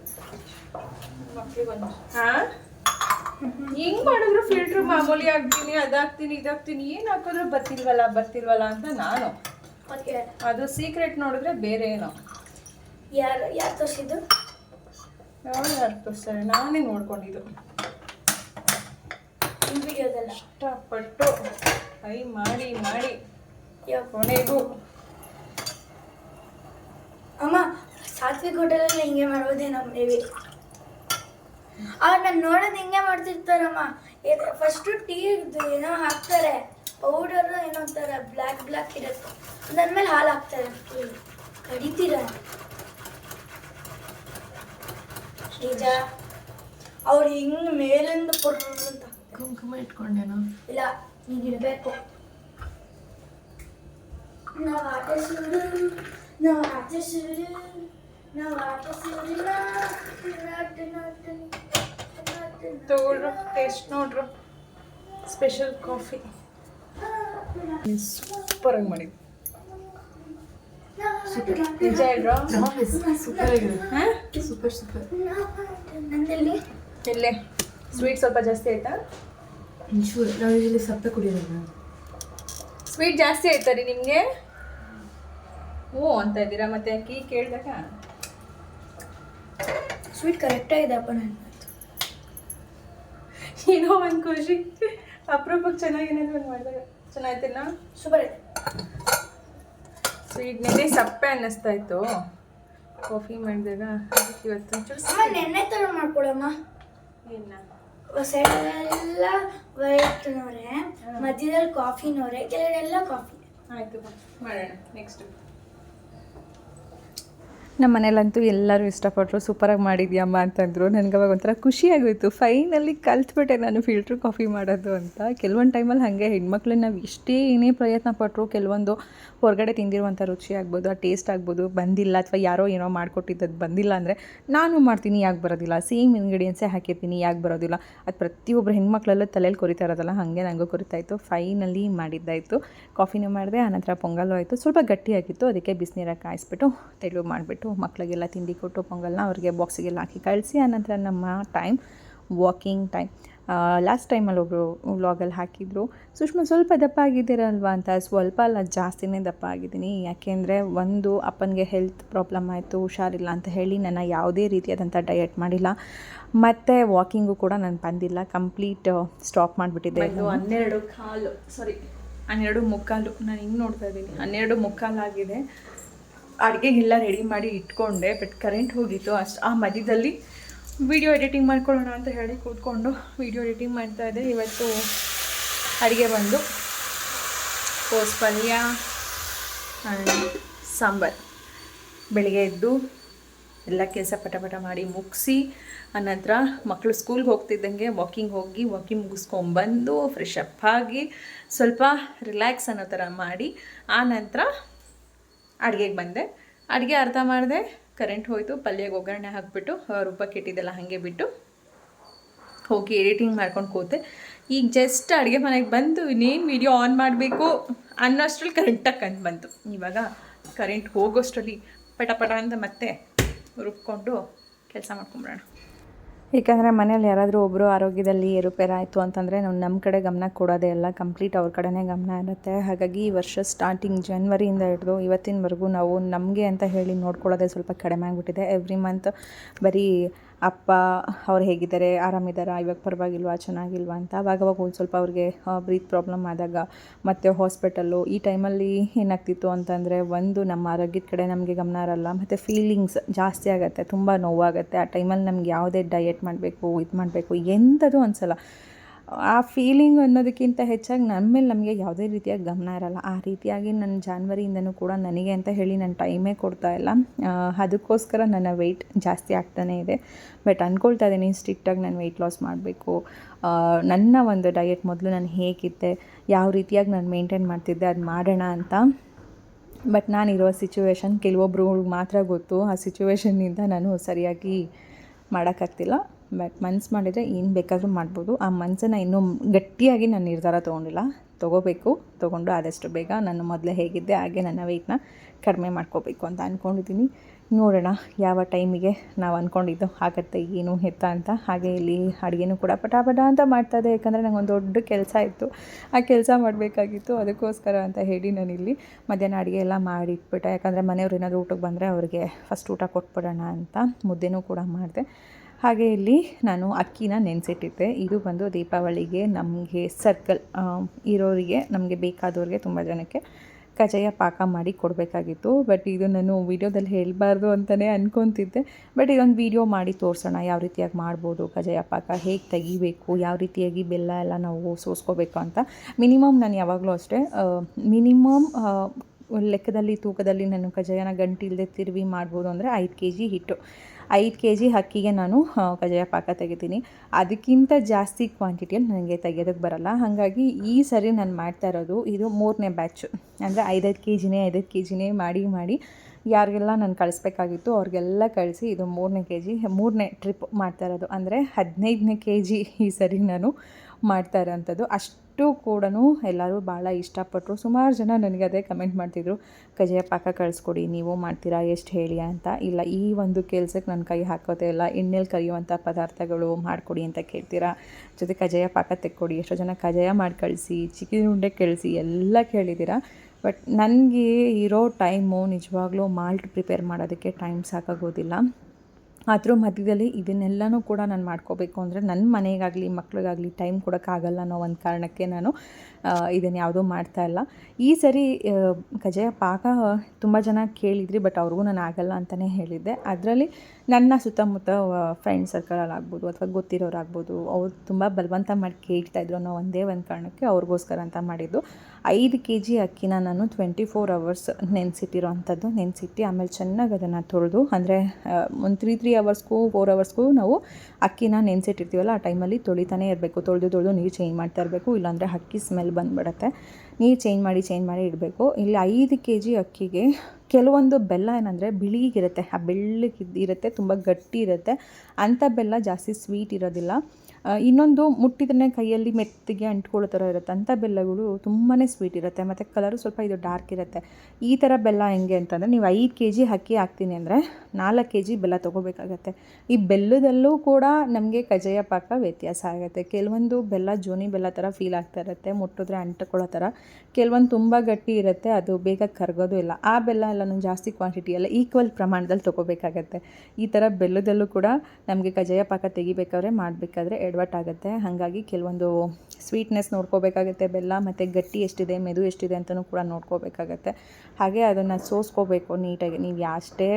ಮಕ್ಳಿಗೆ ಒಂದು ಹಾ? ಹಿಂಗ್ ಮಾಡಿದ್ರು ಫಿಲ್ಟರ್ ಮಾಮೂಲಿ ಹಾಕ್ತೀನಿ ಅದಾಗ್ತೀನಿ ಇದಾಗ್ತೀನಿ ಏನು ಹಾಕಿದ್ರು ಬರ್ತಿಲ್ವಲ್ಲ ಬರ್ತಿಲ್ವಲ್ಲ ಅಂತ ನಾನು. ಅದು ಸೀಕ್ರೆಟ್ ನೋಡಿದ್ರೆ ಬೇರೆ ಏನೋ. ಯಾರು ಯಾರು ತೋರಿಸಿದ್ದು? ಯಾರು ಯಾರು ತೋರಿಸ್ತಾರೆ ನಾನೇ ನೋಡ್ಕೊಂಡಿದ್ದು. ವಿಡಿಯೋದಲ್ಲ ಇಷ್ಟಪಟ್ಟು ಕೈ ಮಾಡಿ ಮಾಡಿ. ಕೊನೆಗೂ ಅಮ್ಮ ಸಾತ್ವಿಕ್ ಹೋಟೆಲಲ್ಲಿ ಹಿಂಗೆ ಮಾಡ್ಬೋದೇನೋ ಮೇಬಿ ಅವ್ರು ನಾನು ನೋಡೋದು ಹಿಂಗೆ ಮಾಡ್ತಿರ್ತಾರಮ್ಮ. ಫಸ್ಟು ಟೀ ಏನೋ ಹಾಕ್ತಾರೆ. ಪೌಡರ್ ಏನೋ ಅಂತಾರೆ ಬ್ಲ್ಯಾಕ್ ಬ್ಲ್ಯಾಕ್ ಇರುತ್ತೆ. ಅದಾದ್ಮೇಲೆ ಹಾಲು ಹಾಕ್ತಾರೆ. ಕಡಿತೀರ? ನಿಜ ಅವ್ರು ಹಿಂಗೆ ಮೇಲಿಂದ ಅಂತ. ಕುಂಕುಮ ಇಟ್ಕೊಂಡೇನೋ? ಇಲ್ಲ ಆಟ ಸುಡು ನಾವು ಆಟ ಸುಡು ನಾವು ಆಟ ಸುಡು ನಾಟು ನಾಟು ನಾಟು ತಗೊಳ್ರು ಟೇಸ್ಟ್ ನೋಡ್ರು ಸ್ಪೆಷಲ್ ಕಾಫಿ ಸೂಪರಾಗಿ ಮಾಡಿದ್ದು ನಿಜ ಹೇಳ್ರು? ಹಾಂ? ಸೂಪರ್ ಸೂಪರ್ ನಂದಲ್ಲಿ ಎಲ್ಲೇ ಸ್ವೀಟ್ ಸ್ವಲ್ಪ ಜಾಸ್ತಿ ಆಯ್ತಾ? ಶೂರ್ ನಾವು ಯೂಶಲಿ ಸಪ್ತ ಕುಡಿಯೋದಲ್ಲ ಸ್ವೀಟ್ ಜಾಸ್ತಿ ಆಯ್ತಾ ರೀ ನಿಮಗೆ? ಓ ಅಂತ ಇದ್ದೀರಾ? ಮತ್ತೆ ಅಕ್ಕಿ ಕೇಳಿದಾಗ ಸ್ವೀಟ್ ಕರೆಕ್ಟಾಗಿದೆಪ್ಪ ನನ್ನ ಏನೋ ಒಂದು ಖುಷಿ. ಅಪ್ರೂಪಕ್ಕೆ ಚೆನ್ನಾಗಿ ಏನಾದ್ರು ಒಂದು ಮಾಡಿದಾಗ ಚೆನ್ನಾಯ್ತಿಲ್ಲ ಸೂಪರ್ ಸ್ವೀಟ್ ನೆನೆ ಸಪ್ಪೆ ಅನ್ನಿಸ್ತಾ ಇತ್ತು. ಕಾಫಿ ಮಾಡಿದಾಗ ಇವತ್ತು ಒಂಚೂರು ನೆನ್ನೆ ಥರ ಮಾಡ್ಕೊಳಮ್ಮ. ಸೈಡೆಲ್ಲ ಸೈಡಲ್ಲೆಲ್ಲ ವೈಟ್ನವ್ರೆ ಮಧ್ಯದಲ್ಲಿ ಕಾಫಿ ನೋರೆ ಕೆಳಗಡೆಲ್ಲ ಕಾಫಿ ಆಯಿತು ಮಾಡೋಣ ನೆಕ್ಸ್ಟ್ ನಮ್ಮ ಮನೇಲಂತೂ ಎಲ್ಲರೂ ಇಷ್ಟಪಟ್ಟರು ಸೂಪರಾಗಿ ಮಾಡಿದ್ಯಮ್ಮ ಅಂತಂದರು. ನನಗೆ ಅವಾಗ ಒಂಥರ ಖುಷಿಯಾಗೋಯಿತು. ಫೈನಲ್ಲಿ ಫೈನಲಿ ಕಲ್ತ್ಬಿಟ್ಟೆ ನಾನು ಫಿಲ್ಟ್ರ್ ಕಾಫಿ ಮಾಡೋದು ಅಂತ. ಕೆಲವೊಂದು ಟೈಮಲ್ಲಿ ಹಾಗೆ ಹೆಣ್ಮಕ್ಳನ್ನ ನಾವು ಇಷ್ಟೇ ಏನೇ ಪ್ರಯತ್ನ ಪಟ್ಟರು ಕೆಲವೊಂದು ಹೊರಗಡೆ ತಿಂದಿರುವಂಥ ರುಚಿ ಆಗ್ಬೋದು, ಆ ಟೇಸ್ಟ್ ಆಗ್ಬೋದು, ಬಂದಿಲ್ಲ ಅಥವಾ ಯಾರೋ ಏನೋ ಮಾಡಿಕೊಟ್ಟಿದ್ದದ್ದು ಬಂದಿಲ್ಲ ಅಂದರೆ ನಾನು ಮಾಡ್ತೀನಿ, ಯಾಕೆ ಬರೋದಿಲ್ಲ. ಸೇಮ್ ಇಂಗ್ರೀಡಿಯೆಂಟ್ಸೇ ಹಾಕಿರ್ತೀನಿ, ಯಾಕೆ ಬರೋದಿಲ್ಲ. ಅದು ಪ್ರತಿಯೊಬ್ಬರು ಹೆಣ್ಮಕ್ಳೆಲ್ಲ ತಲೆಯಲ್ಲಿ ಕೊರಿತಾ ಇರೋದಲ್ಲ, ಹಾಗೆ ನನಗೂ ಕೊರಿತಾಯಿತು. ಫೈನಲ್ಲಿ ಫೈನಲಿ ಮಾಡಿದ್ದಾಯಿತು ಕಾಫಿನೂ ಮಾಡಿದೆ, ಆನಂತರ ಪೊಂಗಲ್ಲು ಆಯಿತು. ಸ್ವಲ್ಪ ಗಟ್ಟಿಯಾಗಿತ್ತು, ಅದಕ್ಕೆ ಬಿಸಿನೀರಾಗಿ ಕಾಯಿಸ್ಬಿಟ್ಟು, ತೆಳು ಮಾಡಿಬಿಟ್ಟು ಮಕ್ಕಳಿಗೆಲ್ಲ ತಿಂಡಿ ಕೊಟ್ಟು ಪೊಂಗಲ್ನ ಅವ್ರಿಗೆ ಬಾಕ್ಸಿಗೆಲ್ಲ ಹಾಕಿ ಕಳಿಸಿ. ಆನಂತರ ನಮ್ಮ ಟೈಮ್ ವಾಕಿಂಗ್ ಟೈಮ್ ಲಾಸ್ಟ್ ಟೈಮಲ್ಲಿ ಒಬ್ಬರು ವ್ಲಾಗಲ್ಲಿ ಹಾಕಿದ್ರು. ಸುಷ್ಮಾ, ಸ್ವಲ್ಪ ದಪ್ಪ ಆಗಿದ್ದೀರಲ್ವಾ ಅಂತ. ಸ್ವಲ್ಪ ಅಲ್ಲ, ಜಾಸ್ತಿನೇ ದಪ್ಪ ಆಗಿದ್ದೀನಿ. ಯಾಕೆಂದರೆ ಒಂದು, ಅಪ್ಪನಿಗೆ ಹೆಲ್ತ್ ಪ್ರಾಬ್ಲಮ್ ಆಯಿತು, ಹುಷಾರಿಲ್ಲ ಅಂತ ಹೇಳಿ ನನ್ನ ಯಾವುದೇ ರೀತಿಯಾದಂಥ ಡಯಟ್ ಮಾಡಿಲ್ಲ. ಮತ್ತು ವಾಕಿಂಗು ಕೂಡ ನಾನು ಬಂದಿಲ್ಲ. ಕಂಪ್ಲೀಟ್ ಸ್ಟಾಪ್ ಮಾಡಿಬಿಟ್ಟಿದ್ದೆ. ಹನ್ನೆರಡು ಕಾಲು ಸಾರಿ ಹನ್ನೆರಡು ಮುಕ್ಕಾಲು. ನಾನು ಹಿಂಗೆ ನೋಡ್ತಾ ಇದ್ದೀನಿ. ಹನ್ನೆರಡು ಮುಕ್ಕಾಲು ಆಗಿದೆ ಅಡುಗೆಗೆಲ್ಲ ರೆಡಿ ಮಾಡಿ ಇಟ್ಕೊಂಡೆ ಬಟ್ ಕರೆಂಟ್ ಹೋಗಿತ್ತು ಅಷ್ಟು. ಆ ಮಧ್ಯದಲ್ಲಿ ವಿಡಿಯೋ ಎಡಿಟಿಂಗ್ ಮಾಡ್ಕೊಳ್ಳೋಣ ಅಂತ ಹೇಳಿ ಕೂತ್ಕೊಂಡು ವಿಡಿಯೋ ಎಡಿಟಿಂಗ್ ಮಾಡ್ತಾ ಇದ್ದೆ. ಇವತ್ತು ಅಡುಗೆ ಬಂದು ಕೋಸ್ ಪಲ್ಯ ಆ್ಯಂಡ್ ಸಾಂಬಾರು. ಬೆಳಿಗ್ಗೆ ಎದ್ದು ಎಲ್ಲ ಕೆಲಸ ಪಟ ಪಟ ಮಾಡಿ ಮುಗಿಸಿ, ಆನಂತರ ಮಕ್ಕಳು ಸ್ಕೂಲ್ಗೆ ಹೋಗ್ತಿದ್ದಂಗೆ ವಾಕಿಂಗ್ ಹೋಗಿ ವಾಕಿಂಗ್ ಮುಗಿಸ್ಕೊಂಬಂದು ಫ್ರೆಶ್ ಅಪ್ ಆಗಿ ಸ್ವಲ್ಪ ರಿಲ್ಯಾಕ್ಸ್ ಅನ್ನೋ ಥರ ಮಾಡಿ ಆ ನಂತರ ಅಡುಗೆಗೆ ಬಂದೆ. ಅಡುಗೆ ಅರ್ಧ ಮಾಡಿದೆ ಕರೆಂಟ್ ಹೋಯಿತು, ಪಲ್ಯಗೆ ಒಗ್ಗರಣೆ ಹಾಕಿಬಿಟ್ಟು ರುಬ್ಬಕ್ಕೆ ಇಟ್ಟಿದ್ದೆಲ್ಲ ಹಾಗೆ ಬಿಟ್ಟು ಹೋಗಿ ಎಡಿಟಿಂಗ್ ಮಾಡ್ಕೊಂಡು ಕೂತೆ. ಈಗ ಜಸ್ಟ್ ಅಡುಗೆ ಮನೆಗೆ ಬಂದು ಇನ್ನೇನು ವಿಡಿಯೋ ಆನ್ ಮಾಡಬೇಕು ಅನ್ನೋಷ್ಟ್ರಲ್ಲಿ ಕರೆಂಟಾಗಿ ಕಂಡು ಬಂತು. ಇವಾಗ ಕರೆಂಟ್ ಹೋಗೋಷ್ಟರಲ್ಲಿ ಪಟ ಪಟ ಅಂತ ಮತ್ತೆ ರುಬ್ಕೊಂಡು ಕೆಲಸ ಮಾಡ್ಕೊಂಬಿಡೋಣ. ಏಕೆಂದರೆ ಮನೇಲಿ ಯಾರಾದರೂ ಒಬ್ಬರು ಆರೋಗ್ಯದಲ್ಲಿ ಏರುಪೇರಾಯಿತು ಅಂತಂದರೆ ನಾವು ನಮ್ಮ ಕಡೆ ಗಮನ ಕೊಡೋದೇ ಇಲ್ಲ. ಕಂಪ್ಲೀಟ್ ಅವ್ರ ಕಡೆನೇ ಗಮನ ಇರುತ್ತೆ. ಹಾಗಾಗಿ ಈ ವರ್ಷ ಸ್ಟಾರ್ಟಿಂಗ್ ಜನ್ವರಿಯಿಂದ ಹಿಡಿದು ಇವತ್ತಿನವರೆಗೂ ನಾವು ನಮಗೆ ಅಂತ ಹೇಳಿ ನೋಡ್ಕೊಳ್ಳೋದೇ ಸ್ವಲ್ಪ ಕಡಿಮೆ ಆಗಿಬಿಟ್ಟಿದೆ. ಎವ್ರಿ ಮಂತ್ ಬರೀ ಅಪ್ಪ ಅವ್ರು ಹೇಗಿದ್ದಾರೆ ಆರಾಮಿದ್ದಾರಾ ಇವಾಗ ಪರವಾಗಿಲ್ವಾ, ಚೆನ್ನಾಗಿಲ್ವಾ ಅಂತ ಅವಾಗವಾಗ ಒಂದು ಸ್ವಲ್ಪ ಅವ್ರಿಗೆ ಬ್ರೀತ್ ಪ್ರಾಬ್ಲಮ್ ಆದಾಗ ಮತ್ತು ಹಾಸ್ಪಿಟಲ್ಲು ಈ ಟೈಮಲ್ಲಿ ಏನಾಗ್ತಿತ್ತು ಅಂತಂದರೆ ಒಂದು ನಮ್ಮ ಆರೋಗ್ಯದ ಕಡೆ ನಮಗೆ ಗಮನ ಇರಲ್ಲ, ಮತ್ತು ಫೀಲಿಂಗ್ಸ್ ಜಾಸ್ತಿ ಆಗುತ್ತೆ, ತುಂಬ ನೋವಾಗುತ್ತೆ, ಆ ಟೈಮಲ್ಲಿ ನಮ್ಗೆ ಯಾವುದೇ ಡಯೆಟ್ ಮಾಡಬೇಕು, ಇದು ಮಾಡಬೇಕು ಎಂಥದ್ದು ಅನಿಸಲ್ಲ. ಆ ಫೀಲಿಂಗ್ ಅನ್ನೋದಕ್ಕಿಂತ ಹೆಚ್ಚಾಗಿ ನನ್ನ ಮೇಲೆ ನಮಗೆ ಯಾವುದೇ ರೀತಿಯಾಗಿ ಗಮನ ಇರಲ್ಲ. ಆ ರೀತಿಯಾಗಿ ನನ್ನ ಜಾನ್ವರಿಯಿಂದನೂ ಕೂಡ ನನಗೆ ಅಂತ ಹೇಳಿ ನಾನು ಟೈಮೇ ಕೊಡ್ತಾ ಇಲ್ಲ. ಅದಕ್ಕೋಸ್ಕರ ನನ್ನ ವೆಯ್ಟ್ ಜಾಸ್ತಿ ಆಗ್ತಾನೇ ಇದೆ. ಬಟ್ ಅಂದ್ಕೊಳ್ತಾ ಇದ್ದೀನಿ ಸ್ಟ್ರಿಕ್ಟಾಗಿ ನಾನು ವೆಯ್ಟ್ ಲಾಸ್ ಮಾಡಬೇಕು. ನನ್ನ ಒಂದು ಡಯೆಟ್ ಮೊದಲು ನಾನು ಹೇಗಿದ್ದೆ, ಯಾವ ರೀತಿಯಾಗಿ ನಾನು ಮೇಂಟೈನ್ ಮಾಡ್ತಿದ್ದೆ ಅದು ಮಾಡೋಣ ಅಂತ. ಬಟ್ ನಾನಿರೋ ಸಿಚುವೇಶನ್ ಕೆಲವೊಬ್ರು ಮಾತ್ರ ಗೊತ್ತು, ಆ ಸಿಚುವೇಶನ್ನಿಂದ ನಾನು ಸರಿಯಾಗಿ ಮಾಡೋಕ್ಕಾಗ್ತಿಲ್ಲ ಬಟ್ ಮನ್ಸು ಮಾಡಿದರೆ ಏನು ಬೇಕಾದರೂ ಮಾಡ್ಬೋದು. ಆ ಮನಸ್ಸನ್ನು ಇನ್ನೂ ಗಟ್ಟಿಯಾಗಿ ನಾನು ನಿರ್ಧಾರ ತೊಗೊಂಡಿಲ್ಲ. ತೊಗೋಬೇಕು, ತೊಗೊಂಡು ಆದಷ್ಟು ಬೇಗ. ನಾನು ಮೊದಲೇ ಹೇಗಿದ್ದೆ ಹಾಗೆ ನನ್ನ ವೆಯ್ಟ್ನ ಕಡಿಮೆ ಮಾಡ್ಕೋಬೇಕು ಅಂತ ಅಂದ್ಕೊಂಡಿದ್ದೀನಿ ನೋಡೋಣ ಯಾವ ಟೈಮಿಗೆ ನಾವು ಅಂದ್ಕೊಂಡಿದ್ದು ಆಗುತ್ತೆ ಏನು ಎತ್ತ ಅಂತ. ಹಾಗೆ ಇಲ್ಲಿ ಅಡುಗೆನೂ ಕೂಡ ಪಟ ಪಟ ಅಂತ ಇದೆ ಯಾಕಂದರೆ ನಂಗೆ ಒಂದು ದೊಡ್ಡ ಕೆಲಸ ಇತ್ತು. ಆ ಕೆಲಸ ಮಾಡಬೇಕಾಗಿತ್ತು. ಅದಕ್ಕೋಸ್ಕರ ಅಂತ ಹೇಳಿ ಇಲ್ಲಿ ಮಧ್ಯಾಹ್ನ ಅಡುಗೆ ಎಲ್ಲ ಮಾಡಿಟ್ಬಿಟ್ಟೆ. ಯಾಕಂದರೆ ಮನೆಯವ್ರು ಏನಾದರೂ ಊಟಕ್ಕೆ ಬಂದರೆ ಅವ್ರಿಗೆ ಫಸ್ಟ್ ಊಟ ಕೊಟ್ಬಿಡೋಣ ಅಂತ ಮುದ್ದೆನೂ ಕೂಡ ಮಾಡಿದೆ. ಹಾಗೆ ಇಲ್ಲಿ ನಾನು ಅಕ್ಕಿನ ನೆನೆಸಿಟ್ಟಿದ್ದೆ. ಇದು ಬಂದು ದೀಪಾವಳಿಗೆ ನಮಗೆ ಸರ್ಕಲ್ ಇರೋರಿಗೆ, ನಮಗೆ ಬೇಕಾದವ್ರಿಗೆ ತುಂಬ ಜನಕ್ಕೆ ಕಜ್ಜಾಯ ಪಾಕ ಮಾಡಿ ಕೊಡಬೇಕಾಗಿತ್ತು. ಬಟ್ ಇದು ನಾನು ವೀಡಿಯೋದಲ್ಲಿ ಹೇಳಬಾರ್ದು ಅಂತಲೇ ಅಂದ್ಕೊತಿದ್ದೆ ಬಟ್ ಇದೊಂದು ವೀಡಿಯೋ ಮಾಡಿ ತೋರಿಸೋಣ, ಯಾವ ರೀತಿಯಾಗಿ ಮಾಡ್ಬೋದು, ಕಜ್ಜಾಯ ಪಾಕ ಹೇಗೆ ತೆಗಿಬೇಕು, ಯಾವ ರೀತಿಯಾಗಿ ಬೆಲ್ಲ ಎಲ್ಲ ನಾವು ಸೋಸ್ಕೋಬೇಕು ಅಂತ. ಮಿನಿಮಮ್ ನಾನು ಯಾವಾಗಲೂ ಅಷ್ಟೇ ಮಿನಿಮಮ್ ಲೆಕ್ಕದಲ್ಲಿ, ತೂಕದಲ್ಲಿ ನಾನು ಕಜ್ಜಾಯನ ಗಂಟಿಲ್ದೆ ತಿರುವಿ ಮಾಡ್ಬೋದು ಅಂದರೆ ಐದು ಕೆ ಜಿ ಹಿಟ್ಟು. ಐದು ಕೆ ಜಿ ಅಕ್ಕಿಗೆ ನಾನು ಕಜ್ಜಾಯ ಪಾಕ ತೆಗಿತೀನಿ. ಅದಕ್ಕಿಂತ ಜಾಸ್ತಿ ಕ್ವಾಂಟಿಟಿಯಲ್ಲಿ ನನಗೆ ತೆಗೆಯೋದಕ್ಕೆ ಬರಲ್ಲ. ಹಾಗಾಗಿ ಈ ಸರಿ ನಾನು ಮಾಡ್ತಾ ಇರೋದು ಇದು ಮೂರನೇ ಬ್ಯಾಚು. ಅಂದರೆ ಐದೈದು ಕೆ ಜಿನೇ ಐದೈದು ಕೆ ಜಿನೇ ಮಾಡಿ ಮಾಡಿ ಯಾರಿಗೆಲ್ಲ ನಾನು ಕಳಿಸ್ಬೇಕಾಗಿತ್ತು ಅವ್ರಿಗೆಲ್ಲ ಕಳಿಸಿ ಇದು ಮೂರನೇ ಕೆ ಜಿ ಮೂರನೇ ಟ್ರಿಪ್ ಮಾಡ್ತಾ ಇರೋದು. ಅಂದರೆ ಹದಿನೈದನೇ ಕೆ ಜಿ ಈ ಸರಿ ನಾನು ಮಾಡ್ತಾ ಇರೋಂಥದ್ದು. ಅಷ್ಟು ಕೂಡ ಎಲ್ಲರೂ ಭಾಳ ಇಷ್ಟಪಟ್ಟರು ಸುಮಾರು ಜನ ನನಗೆ ಅದೇ ಕಮೆಂಟ್ ಮಾಡ್ತಿದ್ರು ಕಜ್ಜಾಯ ಪಾಕ ಕಳಿಸ್ಕೊಡಿ, ನೀವು ಮಾಡ್ತೀರಾ ಎಷ್ಟು ಹೇಳಿ ಅಂತ. ಇಲ್ಲ, ಈ ಒಂದು ಕೆಲಸಕ್ಕೆ ನನ್ನ ಕೈ ಹಾಕೋದೇ ಇಲ್ಲ, ಎಣ್ಣೆಲಿ ಕರಿಯುವಂಥ ಪದಾರ್ಥಗಳು ಮಾಡಿಕೊಡಿ ಅಂತ ಕೇಳ್ತೀರಾ? ಜೊತೆ ಕಜ್ಜಾಯ ಪಾಕ ತೆಕ್ಕೊಡಿ, ಎಷ್ಟೋ ಜನ ಕಜ್ಜಾಯ ಮಾಡಿ ಕಳಿಸಿ, ಚಿಕನ್ ಉಂಡೆ ಕಳಿಸಿ, ಎಲ್ಲ ಕೇಳಿದ್ದೀರಾ ಬಟ್ ನನಗೆ ಇರೋ ಟೈಮು ನಿಜವಾಗ್ಲೂ ಮಾಲ್ಟ್ ಪ್ರಿಪೇರ್ ಮಾಡೋದಕ್ಕೆ ಟೈಮ್ ಸಾಕಾಗೋದಿಲ್ಲ. ಅದ್ರ ಮಧ್ಯದಲ್ಲಿ ಇದನ್ನೆಲ್ಲನೂ ಕೂಡ ನಾನು ಮಾಡ್ಕೋಬೇಕು ಅಂದರೆ ನನ್ನ ಮನೆಗಾಗಲಿ, ಮಕ್ಳಿಗಾಗಲಿ ಟೈಮ್ ಕೊಡೋಕ್ಕಾಗಲ್ಲ ಅನ್ನೋ ಒಂದು ಕಾರಣಕ್ಕೆ ನಾನು ಇದನ್ನು ಯಾವುದೂ ಮಾಡ್ತಾ ಇಲ್ಲ. ಈ ಸರಿ ಕಜ್ಜಾಯ ಪಾಕ ತುಂಬ ಜನ ಕೇಳಿದ್ರಿ ಬಟ್ ಅವ್ರಿಗೂ ನಾನು ಆಗಲ್ಲ ಅಂತಲೇ ಹೇಳಿದ್ದೆ. ಅದರಲ್ಲಿ ನನ್ನ ಸುತ್ತಮುತ್ತ ಫ್ರೆಂಡ್ ಸರ್ಕಲಲ್ಲಿ ಆಗ್ಬೋದು ಅಥವಾ ಗೊತ್ತಿರೋರು ಆಗ್ಬೋದು ಅವ್ರು ತುಂಬ ಬಲವಂತ ಮಾಡಿ ಕೇಳ್ತಾ ಕೇಳ್ತಾಯಿದ್ರು ಅನ್ನೋ ಒಂದೇ ಒಂದು ಕಾರಣಕ್ಕೆ ಅವ್ರಿಗೋಸ್ಕರ ಅಂತ ಮಾಡಿದ್ದು. ಐದು ಕೆ ಜಿ ಅಕ್ಕಿನ ನಾನು ಟ್ವೆಂಟಿ ಫೋರ್ ಅವರ್ಸ್ ನೆನೆಸಿಟ್ಟಿರೋ ಅಂಥದ್ದು, ನೆನೆಸಿಟ್ಟು ಆಮೇಲೆ ಚೆನ್ನಾಗಿ ಅದನ್ನು ತೊಳೆದು, ಅಂದರೆ ಒಂದು ತ್ರೀ ತ್ರೀ ಅವರ್ಸ್ಗೂ ಫೋರ್ ಅವರ್ಸ್ಗೂ ನಾವು ಅಕ್ಕಿನ ನೆನೆಸಿಟ್ಟಿರ್ತೀವಲ್ಲ, ಆ ಟೈಮಲ್ಲಿ ತೊಳಿತಾನೇ ಇರಬೇಕು. ತೊಳೆದು ತೊಳೆದು ನೀರು ಚೇಂಜ್ ಮಾಡ್ತಾ ಇರಬೇಕು, ಇಲ್ಲಾಂದರೆ ಅಕ್ಕಿ ಸ್ಮೆಲ್ ಬಂದುಬಿಡತ್ತೆ. ನೀರು ಚೇಂಜ್ ಮಾಡಿ ಚೇಂಜ್ ಮಾಡಿ ಇಡಬೇಕು. ಇಲ್ಲಿ ಐದು ಕೆ ಜಿ ಅಕ್ಕಿಗೆ ಕೆಲವೊಂದು ಬೆಲ್ಲ ಏನಂದರೆ ಬಿಳಿಗಿರುತ್ತೆ. ಆ ಬೆಳ್ಳಗಿದ್ದು ಇರುತ್ತೆ, ತುಂಬ ಗಟ್ಟಿ ಇರುತ್ತೆ. ಅಂಥ ಬೆಲ್ಲ ಜಾಸ್ತಿ ಸ್ವೀಟ್ ಇರೋದಿಲ್ಲ. ಇನ್ನೊಂದು ಮುಟ್ಟಿದ್ರೆ ಕೈಯಲ್ಲಿ ಮೆತ್ತಿಗೆ ಅಂಟ್ಕೊಳ್ಳೋ ಥರ ಇರುತ್ತೆ. ಅಂಥ ಬೆಲ್ಲಗಳು ತುಂಬಾ ಸ್ವೀಟ್ ಇರುತ್ತೆ. ಮತ್ತು ಕಲರು ಸ್ವಲ್ಪ ಇದು ಡಾರ್ಕ್ ಇರುತ್ತೆ. ಈ ಥರ ಬೆಲ್ಲ ಹೆಂಗೆ ಅಂತಂದರೆ ನೀವು ಐದು ಕೆ ಜಿ ಅಕ್ಕಿ ಹಾಕ್ತೀನಿ ಅಂದರೆ ನಾಲ್ಕು ಕೆ ಜಿ ಬೆಲ್ಲ ತೊಗೋಬೇಕಾಗತ್ತೆ. ಈ ಬೆಲ್ಲದಲ್ಲೂ ಕೂಡ ನಮಗೆ ಕಜ್ಜಾಯ ಪಾಕ ವ್ಯತ್ಯಾಸ ಆಗುತ್ತೆ. ಕೆಲವೊಂದು ಬೆಲ್ಲ, ಜೋನಿ ಬೆಲ್ಲ ಥರ ಫೀಲ್ ಆಗ್ತಾ ಇರುತ್ತೆ. ಮುಟ್ಟಿದ್ರೆ ಅಂಟ್ಕೊಳ್ಳೋ ಥರ. ಕೆಲವೊಂದು ತುಂಬ ಗಟ್ಟಿ ಇರುತ್ತೆ. ಅದು ಬೇಗ ಕರಗೋದು ಇಲ್ಲ. ಆ ಬೆಲ್ಲ ಎಲ್ಲನೂ ಜಾಸ್ತಿ ಕ್ವಾಂಟಿಟಿ ಎಲ್ಲ ಈಕ್ವಲ್ ಪ್ರಮಾಣದಲ್ಲಿ ತೊಗೋಬೇಕಾಗತ್ತೆ. ಈ ಥರ ಬೆಲ್ಲದಲ್ಲೂ ಕೂಡ ನಮಗೆ ಕಜಾಯ ಪಾಕ ತೆಗಿಬೇಕಾದ್ರೆ ಮಾಡಬೇಕಾದ್ರೆ ಎಡವಟ್ ಆಗುತ್ತೆ. ಹಾಗಾಗಿ ಕೆಲವೊಂದು ಸ್ವೀಟ್ನೆಸ್ ನೋಡ್ಕೋಬೇಕಾಗುತ್ತೆ. ಬೆಲ್ಲ ಮತ್ತು ಗಟ್ಟಿ ಎಷ್ಟಿದೆ, ಮೆದು ಎಷ್ಟಿದೆ ಅಂತಲೂ ಕೂಡ ನೋಡ್ಕೋಬೇಕಾಗತ್ತೆ. ಹಾಗೆ ಅದನ್ನು ಸೋಸ್ಕೋಬೇಕು ನೀಟಾಗಿ. ನೀವು ಯಾಷ್ಟೇ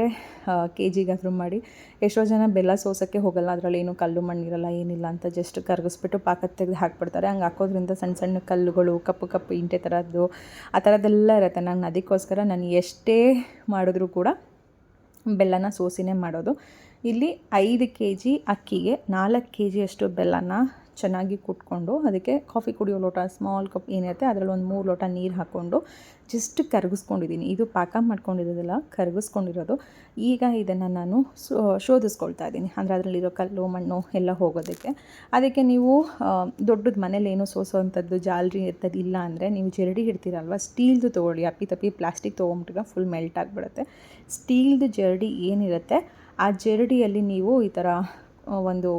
ಕೆ ಜಿಗಾದರೂ ಮಾಡಿ. ಎಷ್ಟೋ ಜನ ಬೆಲ್ಲ ಸೋಸೋಕ್ಕೆ ಹೋಗಲ್ಲ. ಅದರಲ್ಲಿ ಏನು ಕಲ್ಲು ಮಣ್ಣಿರಲ್ಲ, ಏನಿಲ್ಲ ಅಂತ ಜಸ್ಟ್ ಕರಗಿಸ್ಬಿಟ್ಟು ಪಾಕ ತೆಗೆದು ಹಾಕ್ಬಿಡ್ತಾರೆ. ಹಂಗೆ ಹಾಕೋದ್ರಿಂದ ಸಣ್ಣ ಸಣ್ಣ ಕಲ್ಲುಗಳು, ಕಪ್ಪು ಕಪ್ಪು ಇಂಟೆ ಥರದ್ದು ಆ ಥರದ್ದೆಲ್ಲ ಇರುತ್ತೆ. ನಾನು ಅದಕ್ಕೋಸ್ಕರ ನಾನು ಎಷ್ಟೇ ಮಾಡಿದ್ರೂ ಕೂಡ ಬೆಲ್ಲನ ಸೋಸಿನೇ ಮಾಡೋದು. ಇಲ್ಲಿ ಐದು ಕೆ ಜಿ ಅಕ್ಕಿಗೆ ನಾಲ್ಕು ಕೆ ಜಿಯಷ್ಟು ಬೆಲ್ಲನ ಚೆನ್ನಾಗಿ ಕುಟ್ಕೊಂಡು ಅದಕ್ಕೆ ಕಾಫಿ ಕುಡಿಯೋ ಲೋಟ ಸ್ಮಾಲ್ ಕಪ್ ಏನಿರುತ್ತೆ, ಅದರಲ್ಲಿ ಒಂದು ಮೂರು ಲೋಟ ನೀರು ಹಾಕ್ಕೊಂಡು ಜಸ್ಟ್ ಕರಗಿಸ್ಕೊಂಡಿದ್ದೀನಿ. ಇದು ಪಾಕ ಮಾಡ್ಕೊಂಡಿರೋದಿಲ್ಲ, ಕರಗಿಸ್ಕೊಂಡಿರೋದು. ಈಗ ಇದನ್ನು ನಾನು ಶೋಧಿಸ್ಕೊಳ್ತಾ ಇದ್ದೀನಿ. ಅಂದರೆ ಅದರಲ್ಲಿರೋ ಕಲ್ಲು, ಮಣ್ಣು ಎಲ್ಲ ಹೋಗೋದಕ್ಕೆ. ಅದಕ್ಕೆ ನೀವು ದೊಡ್ಡದು ಮನೇಲಿ ಏನೋ ಸೋಸೋವಂಥದ್ದು ಜಾಲ್ರಿ ಇರ್ತದೆ ಇಲ್ಲ ಅಂದರೆ ನೀವು ಜರಡಿ ಇಡ್ತೀರಲ್ವ ಸ್ಟೀಲ್ದು ತೊಗೊಳ್ಳಿ. ಅಪ್ಪಿ ತಪ್ಪಿ ಪ್ಲಾಸ್ಟಿಕ್ ತೊಗೊಂಬಿಟ್ಟಿಗೆ ಫುಲ್ ಮೆಲ್ಟ್ ಆಗಿಬಿಡುತ್ತೆ. ಸ್ಟೀಲ್ದು ಜರಡಿ ಏನಿರುತ್ತೆ ಆ ಜರಡಿಯಲ್ಲಿ ನೀವು ಈ ಥರ ಒಂದು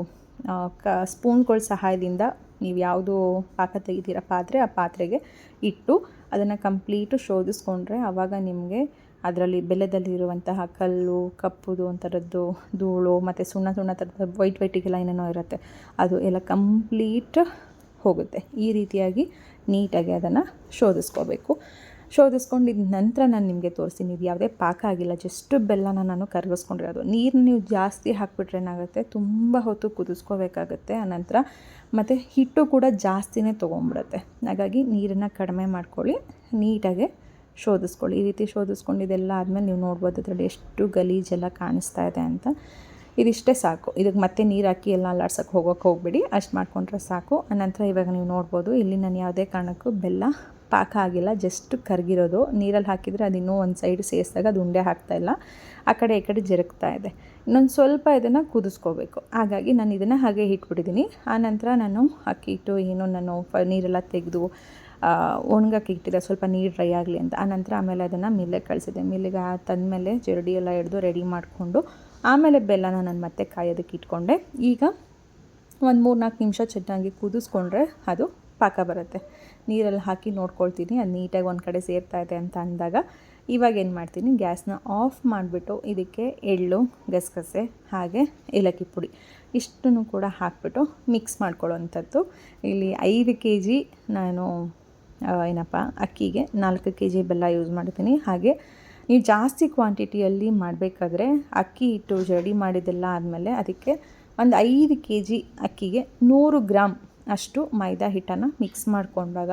ಕ, ಸ್ಪೂನ್ಗಳ ಸಹಾಯದಿಂದ ನೀವು ಯಾವುದು ಪಾಕ ತೆಗಿತೀರ ಪಾತ್ರೆ ಆ ಪಾತ್ರೆಗೆ ಇಟ್ಟು ಅದನ್ನು ಕಂಪ್ಲೀಟು ಶೋಧಿಸ್ಕೊಂಡ್ರೆ ಆವಾಗ ನಿಮಗೆ ಅದರಲ್ಲಿ ಬೆಲ್ಲದಲ್ಲಿರುವಂತಹ ಕಲ್ಲು, ಕಪ್ಪುದು ಒಂಥರದ್ದು ಧೂಳು ಮತ್ತು ಸುಣ್ಣ ಸುಣ್ಣ ಥರದ ವೈಟ್ ವೈಟಿಗೆಲ್ಲ ಏನೇನೋ ಇರುತ್ತೆ, ಅದು ಎಲ್ಲ ಕಂಪ್ಲೀಟ್ ಹೋಗುತ್ತೆ. ಈ ರೀತಿಯಾಗಿ ನೀಟಾಗಿ ಅದನ್ನು ಶೋಧಿಸ್ಕೋಬೇಕು. ಶೋಧಿಸ್ಕೊಂಡಿದ್ದ ನಂತರ ನಾನು ನಿಮಗೆ ತೋರಿಸ್ತೀನಿ. ಇದು ಯಾವುದೇ ಪಾಕ ಆಗಿಲ್ಲ. ಜಸ್ಟ್ ಬೆಲ್ಲನ ನಾನು ಕರಗಿಸ್ಕೊಂಡಿರೋದು. ನೀರು ನೀವು ಜಾಸ್ತಿ ಹಾಕ್ಬಿಟ್ರೆ ಏನಾಗುತ್ತೆ? ತುಂಬ ಹೊತ್ತು ಕುದಿಸ್ಕೋಬೇಕಾಗತ್ತೆ. ಆನಂತರ ಮತ್ತು ಹಿಟ್ಟು ಕೂಡ ಜಾಸ್ತಿನೇ ತೊಗೊಂಬಿಡುತ್ತೆ. ಹಾಗಾಗಿ ನೀರನ್ನು ಕಡಿಮೆ ಮಾಡ್ಕೊಳ್ಳಿ. ನೀಟಾಗೆ ಶೋಧಿಸ್ಕೊಳ್ಳಿ ಈ ರೀತಿ ಶೋಧಿಸ್ಕೊಂಡಿದ್ದೆಲ್ಲ ಆದಮೇಲೆ ನೀವು ನೋಡ್ಬೋದು ಅದರಲ್ಲಿ ಎಷ್ಟು ಗಲೀಜೆಲ್ಲ ಕಾಣಿಸ್ತಾ ಇದೆ ಅಂತ. ಇದಿಷ್ಟೇ ಸಾಕು. ಇದಕ್ಕೆ ಮತ್ತೆ ನೀರು ಹಾಕಿ ಎಲ್ಲ ಅಲ್ಲಾಡ್ಸೋಕ್ಕೆ ಹೋಗೋಕ್ಕೆ ಹೋಗಬೇಡಿ. ಅಷ್ಟು ಮಾಡ್ಕೊಂಡ್ರೆ ಸಾಕು. ಆನಂತರ ಇವಾಗ ನೀವು ನೋಡ್ಬೋದು. ಇಲ್ಲಿ ನಾನು ಯಾವುದೇ ಕಾರಣಕ್ಕೂ ಬೆಲ್ಲ ಪಾಕ ಆಗಿಲ್ಲ ಜಸ್ಟ್ ಕರಗಿರೋದು. ನೀರಲ್ಲಿ ಹಾಕಿದರೆ ಅದು ಇನ್ನೂ ಒಂದು ಸೈಡ್ ಸೇರಿಸಿದಾಗ ಅದು ಉಂಡೆ ಹಾಕ್ತಾ ಇಲ್ಲ. ಆ ಕಡೆ ಈ ಕಡೆ ಜರುಗ್ತಾ ಇದೆ. ಇನ್ನೊಂದು ಸ್ವಲ್ಪ ಇದನ್ನು ಕುದಿಸ್ಕೋಬೇಕು. ಹಾಗಾಗಿ ನಾನು ಇದನ್ನು ಹಾಗೆ ಇಟ್ಬಿಟ್ಟಿದ್ದೀನಿ. ಆನಂತರ ನಾನು ಅಕ್ಕಿ ಇಟ್ಟು ಏನು ನಾನು ನೀರೆಲ್ಲ ತೆಗೆದು ಒಣಗಕ್ಕೆ ಇಟ್ಟಿದ್ದೆ. ಸ್ವಲ್ಪ ನೀರು ಡ್ರೈ ಆಗಲಿ ಅಂತ. ಆನಂತರ ಆಮೇಲೆ ಅದನ್ನು ಮಿಲ್ಲಿಗೆ ಕಳಿಸಿದೆ ಮಿಲ್ಲಿಗೆ ತಂದಮೇಲೆ ಜರಡಿ ಎಲ್ಲ ಹಿಡಿದು ರೆಡಿ ಮಾಡಿಕೊಂಡು, ಆಮೇಲೆ ಬೆಲ್ಲನ ನಾನು ಮತ್ತೆ ಕಾಯೋದಕ್ಕೆ ಇಟ್ಕೊಂಡೆ. ಈಗ ಒಂದು ಮೂರು ನಾಲ್ಕು ನಿಮಿಷ ಚೆನ್ನಾಗಿ ಕುದಿಸ್ಕೊಂಡ್ರೆ ಅದು ಪಾಕ ಬರುತ್ತೆ. ನೀರಲ್ಲಿ ಹಾಕಿ ನೋಡ್ಕೊಳ್ತೀನಿ, ಅದು ನೀಟಾಗಿ ಒಂದು ಕಡೆ ಸೇರ್ತಾ ಇದೆ ಅಂತ ಅಂದಾಗ ಇವಾಗ ಏನು ಮಾಡ್ತೀನಿ, ಗ್ಯಾಸ್ನ ಆಫ್ ಮಾಡಿಬಿಟ್ಟು ಇದಕ್ಕೆ ಎಳ್ಳು, ಗಸಗಸೆ, ಹಾಗೆ ಏಲಕ್ಕಿ ಪುಡಿ ಇಷ್ಟನ್ನು ಕೂಡ ಹಾಕ್ಬಿಟ್ಟು ಮಿಕ್ಸ್ ಮಾಡ್ಕೊಳ್ಳೋವಂಥದ್ದು. ಇಲ್ಲಿ ಐದು ಕೆ ಜಿ ನಾನು ಏನಪ್ಪ, ಅಕ್ಕಿಗೆ ನಾಲ್ಕು ಕೆ ಜಿ ಬೆಲ್ಲ ಯೂಸ್ ಮಾಡ್ತೀನಿ ಹಾಗೆ ನೀವು ಜಾಸ್ತಿ ಕ್ವಾಂಟಿಟಿಯಲ್ಲಿ ಮಾಡಬೇಕಾದ್ರೆ ಅಕ್ಕಿ ಹಿಟ್ಟು ಜಡಿ ಮಾಡಿದೆಲ್ಲ ಆದಮೇಲೆ ಅದಕ್ಕೆ ಒಂದು ಐದು ಕೆ ಜಿ ಅಕ್ಕಿಗೆ ನೂರು ಗ್ರಾಮ್ ಅಷ್ಟು ಮೈದಾ ಹಿಟ್ಟನ್ನು ಮಿಕ್ಸ್ ಮಾಡಿಕೊಂಡಾಗ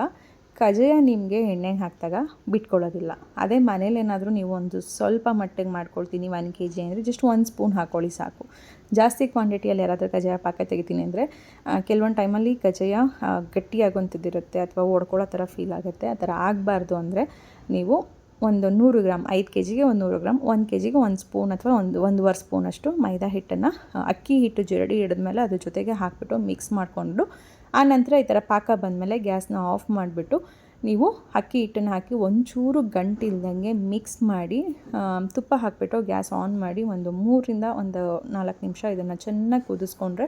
ಕಜ್ಜಾಯ ನಿಮಗೆ ಎಣ್ಣೆಗೆ ಹಾಕಿದಾಗ ಬಿಟ್ಕೊಳ್ಳೋದಿಲ್ಲ. ಅದೇ ಮನೇಲಿ ಏನಾದರೂ ನೀವು ಒಂದು ಸ್ವಲ್ಪ ಮಟ್ಟಿಗೆ ಮಾಡ್ಕೊಳ್ತೀನಿ ಒನ್ ಕೆ ಜಿ ಅಂದರೆ ಜಸ್ಟ್ ಒಂದು ಸ್ಪೂನ್ ಹಾಕ್ಕೊಳ್ಳಿ ಸಾಕು. ಜಾಸ್ತಿ ಕ್ವಾಂಟಿಟಿಯಲ್ಲಿ ಯಾರಾದರೂ ಕಜ್ಜಾಯ ಪಾಕ ತೆಗಿತೀನಿ ಅಂದರೆ ಕೆಲವೊಂದು ಟೈಮಲ್ಲಿ ಕಜಾಯ ಗಟ್ಟಿಯಾಗುವಂಥದ್ದಿರುತ್ತೆ ಅಥವಾ ಓಡ್ಕೊಳ್ಳೋ ಥರ ಫೀಲ್ ಆಗುತ್ತೆ. ಆ ಥರ ಆಗಬಾರ್ದು ಅಂದರೆ ನೀವು ಒಂದು ನೂರು ಗ್ರಾಮ್ ಐದು ಕೆ ಜಿಗೆ ಒಂದು ನೂರು ಗ್ರಾಮ್ ಒಂದು ಕೆ ಜಿಗೆ ಒಂದು ಸ್ಪೂನ್ ಅಥವಾ ಒಂದು, ಒಂದೂವರೆ ಸ್ಪೂನಷ್ಟು ಮೈದಾ ಹಿಟ್ಟನ್ನು ಅಕ್ಕಿ ಹಿಟ್ಟು ಜರಡಿ ಹಿಡಿದ್ಮೇಲೆ ಅದ್ರ ಜೊತೆಗೆ ಹಾಕ್ಬಿಟ್ಟು ಮಿಕ್ಸ್ ಮಾಡಿಕೊಂಡು ಆ ನಂತರ ಈ ಥರ ಪಾಕ ಬಂದಮೇಲೆ ಗ್ಯಾಸ್ನ ಆಫ್ ಮಾಡಿಬಿಟ್ಟು ನೀವು ಅಕ್ಕಿ ಹಿಟ್ಟನ್ನು ಹಾಕಿ ಒಂಚೂರು ಗಂಟಿಲ್ದಂಗೆ ಮಿಕ್ಸ್ ಮಾಡಿ ತುಪ್ಪ ಹಾಕಿಬಿಟ್ಟು ಗ್ಯಾಸ್ ಆನ್ ಮಾಡಿ ಒಂದು ಮೂರರಿಂದ ಒಂದು ನಾಲ್ಕು ನಿಮಿಷ ಇದನ್ನು ಚೆನ್ನಾಗಿ ಕುದಿಸ್ಕೊಂಡ್ರೆ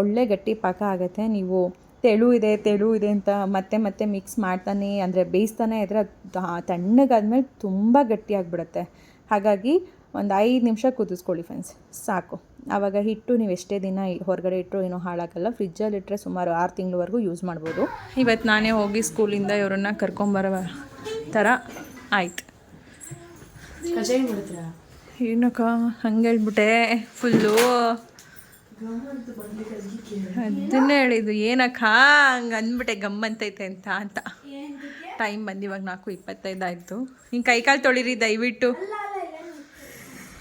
ಒಳ್ಳೆ ಗಟ್ಟಿ ಪಾಕ ಆಗುತ್ತೆ. ನೀವು ತೆಳು ಇದೆ ತೆಳು ಇದೆ ಅಂತ ಮತ್ತೆ ಮತ್ತೆ ಮಿಕ್ಸ್ ಮಾಡ್ತಾನೆ, ಅಂದರೆ ಬೇಯಿಸ್ತಾನೆ ಇದ್ರೆ ತಣ್ಣಗಾದ್ಮೇಲೆ ತುಂಬ ಗಟ್ಟಿಯಾಗಿಬಿಡುತ್ತೆ ಹಾಗಾಗಿ ಒಂದು ಐದು ನಿಮಿಷ ಕುದಿಸ್ಕೊಳ್ಳಿ ಫ್ರೆಂಡ್ಸ್ ಸಾಕು. ಆವಾಗ ಹಿಟ್ಟು ನೀವು ಎಷ್ಟೇ ದಿನ ಹೊರಗಡೆ ಇಟ್ಟರು ಏನೂ ಹಾಳಾಗಲ್ಲ. ಫ್ರಿಜ್ಜಲ್ಲಿ ಇಟ್ಟರೆ ಸುಮಾರು ಆರು ತಿಂಗಳವರೆಗೂ ಯೂಸ್ ಮಾಡ್ಬೋದು. ಇವತ್ತು ನಾನೇ ಹೋಗಿ ಸ್ಕೂಲಿಂದ ಇವರನ್ನ ಕರ್ಕೊಂಬರೋ ಥರ ಆಯ್ತು. ಏನಕ್ಕ? ಹಂಗೆ ಹೇಳ್ಬಿಟ್ಟೆ. ಫುಲ್ಲು ಅದನ್ನೇ ಹೇಳಿದ್ದು. ಏನಕ್ಕ? ಹಂಗೆ ಅಂದ್ಬಿಟ್ಟೆ. ಗಮ್ಮಂತೈತೆ ಅಂತ ಅಂತ. ಟೈಮ್ ಬಂದು ಇವಾಗ ನಾಲ್ಕು ಇಪ್ಪತ್ತೈದು ಆಯಿತು. ಹಿಂಗೆ ಕೈಕಾಲು ತೊಳಿರಿ ದಯವಿಟ್ಟು.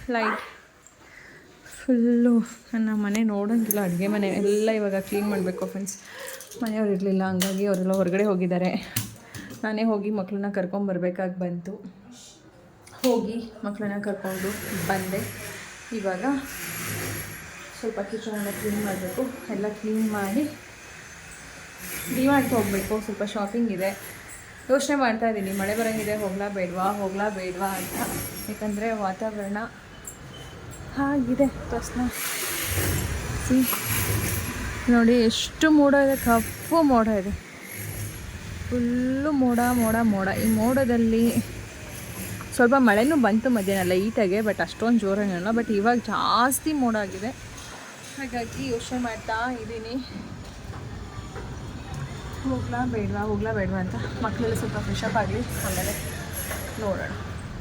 ಲೈಟ್ ಫುಲ್ಲು ನನ್ನ ಮನೆ ನೋಡೋಂಗಿಲ್ಲ, ಅಡುಗೆ ಮನೆ ಎಲ್ಲ ಇವಾಗ ಕ್ಲೀನ್ ಮಾಡಬೇಕು ಫ್ರೆಂಡ್ಸ್ ಮನೆಯವ್ರು ಇರಲಿಲ್ಲ, ಹಂಗಾಗಿ ಅವರೆಲ್ಲ ಹೊರಗಡೆ ಹೋಗಿದ್ದಾರೆ. ನಾನೇ ಹೋಗಿ ಮಕ್ಕಳನ್ನ ಕರ್ಕೊಂಬರ್ಬೇಕಾಗಿ ಬಂತು. ಹೋಗಿ ಮಕ್ಕಳನ್ನ ಕರ್ಕೊಂಡು ಬಂದೆ. ಇವಾಗ ಸ್ವಲ್ಪ ಕಿಚನ್ ಎಲ್ಲ ಕ್ಲೀನ್ ಮಾಡಬೇಕು. ಎಲ್ಲ ಕ್ಲೀನ್ ಮಾಡಿ ಡಿಮಾರ್ಟ್ಗೆ ಹೋಗಬೇಕು. ಸ್ವಲ್ಪ ಶಾಪಿಂಗ್ ಇದೆ. ಯೋಚನೆ ಮಾಡ್ತಾ ಇದ್ದೀನಿ ಮಳೆ ಬರೋಂಗಿದೆ, ಹೋಗ್ಲಾ ಬೇಡವಾ? ಹೋಗ್ಲಾ ಬೇಡವಾ ಅಂತ. ಯಾಕಂದರೆ ವಾತಾವರಣ ಹಾಗಿದೆ ಪ್ರಶ್ನೆ. ನೋಡಿ, ಎಷ್ಟು ಮೋಡ ಇದೆ, ಕಪ್ಪು ಮೋಡ ಇದೆ. ಫುಲ್ಲು ಮೋಡ ಮೋಡ ಮೋಡ. ಈ ಮೋಡದಲ್ಲಿ ಸ್ವಲ್ಪ ಮಳೆನೂ ಬಂತು ಮಧ್ಯಾಹ್ನ ಲೈಟಾಗೆ ಬಟ್ ಅಷ್ಟೊಂದು ಜೋರಾಗಿಲ್ಲ ಬಟ್ ಇವಾಗ ಜಾಸ್ತಿ ಮೋಡ ಆಗಿದೆ. ಹಾಗಾಗಿ ಯೋಚನೆ ಮಾಡ್ತಾ ಇದ್ದೀನಿ. ಹೋಗ್ಲಾ ಬೇಡವಾ ಹೋಗ್ಲಾ ಬೇಡವಾ ಅಂತ. ಮಕ್ಕಳೆಲ್ಲ ಸ್ವಲ್ಪ ಫ್ರೆಶಪ್ ಆಗಲಿ. ಆಮೇಲೆ ನೋಡೋಣ.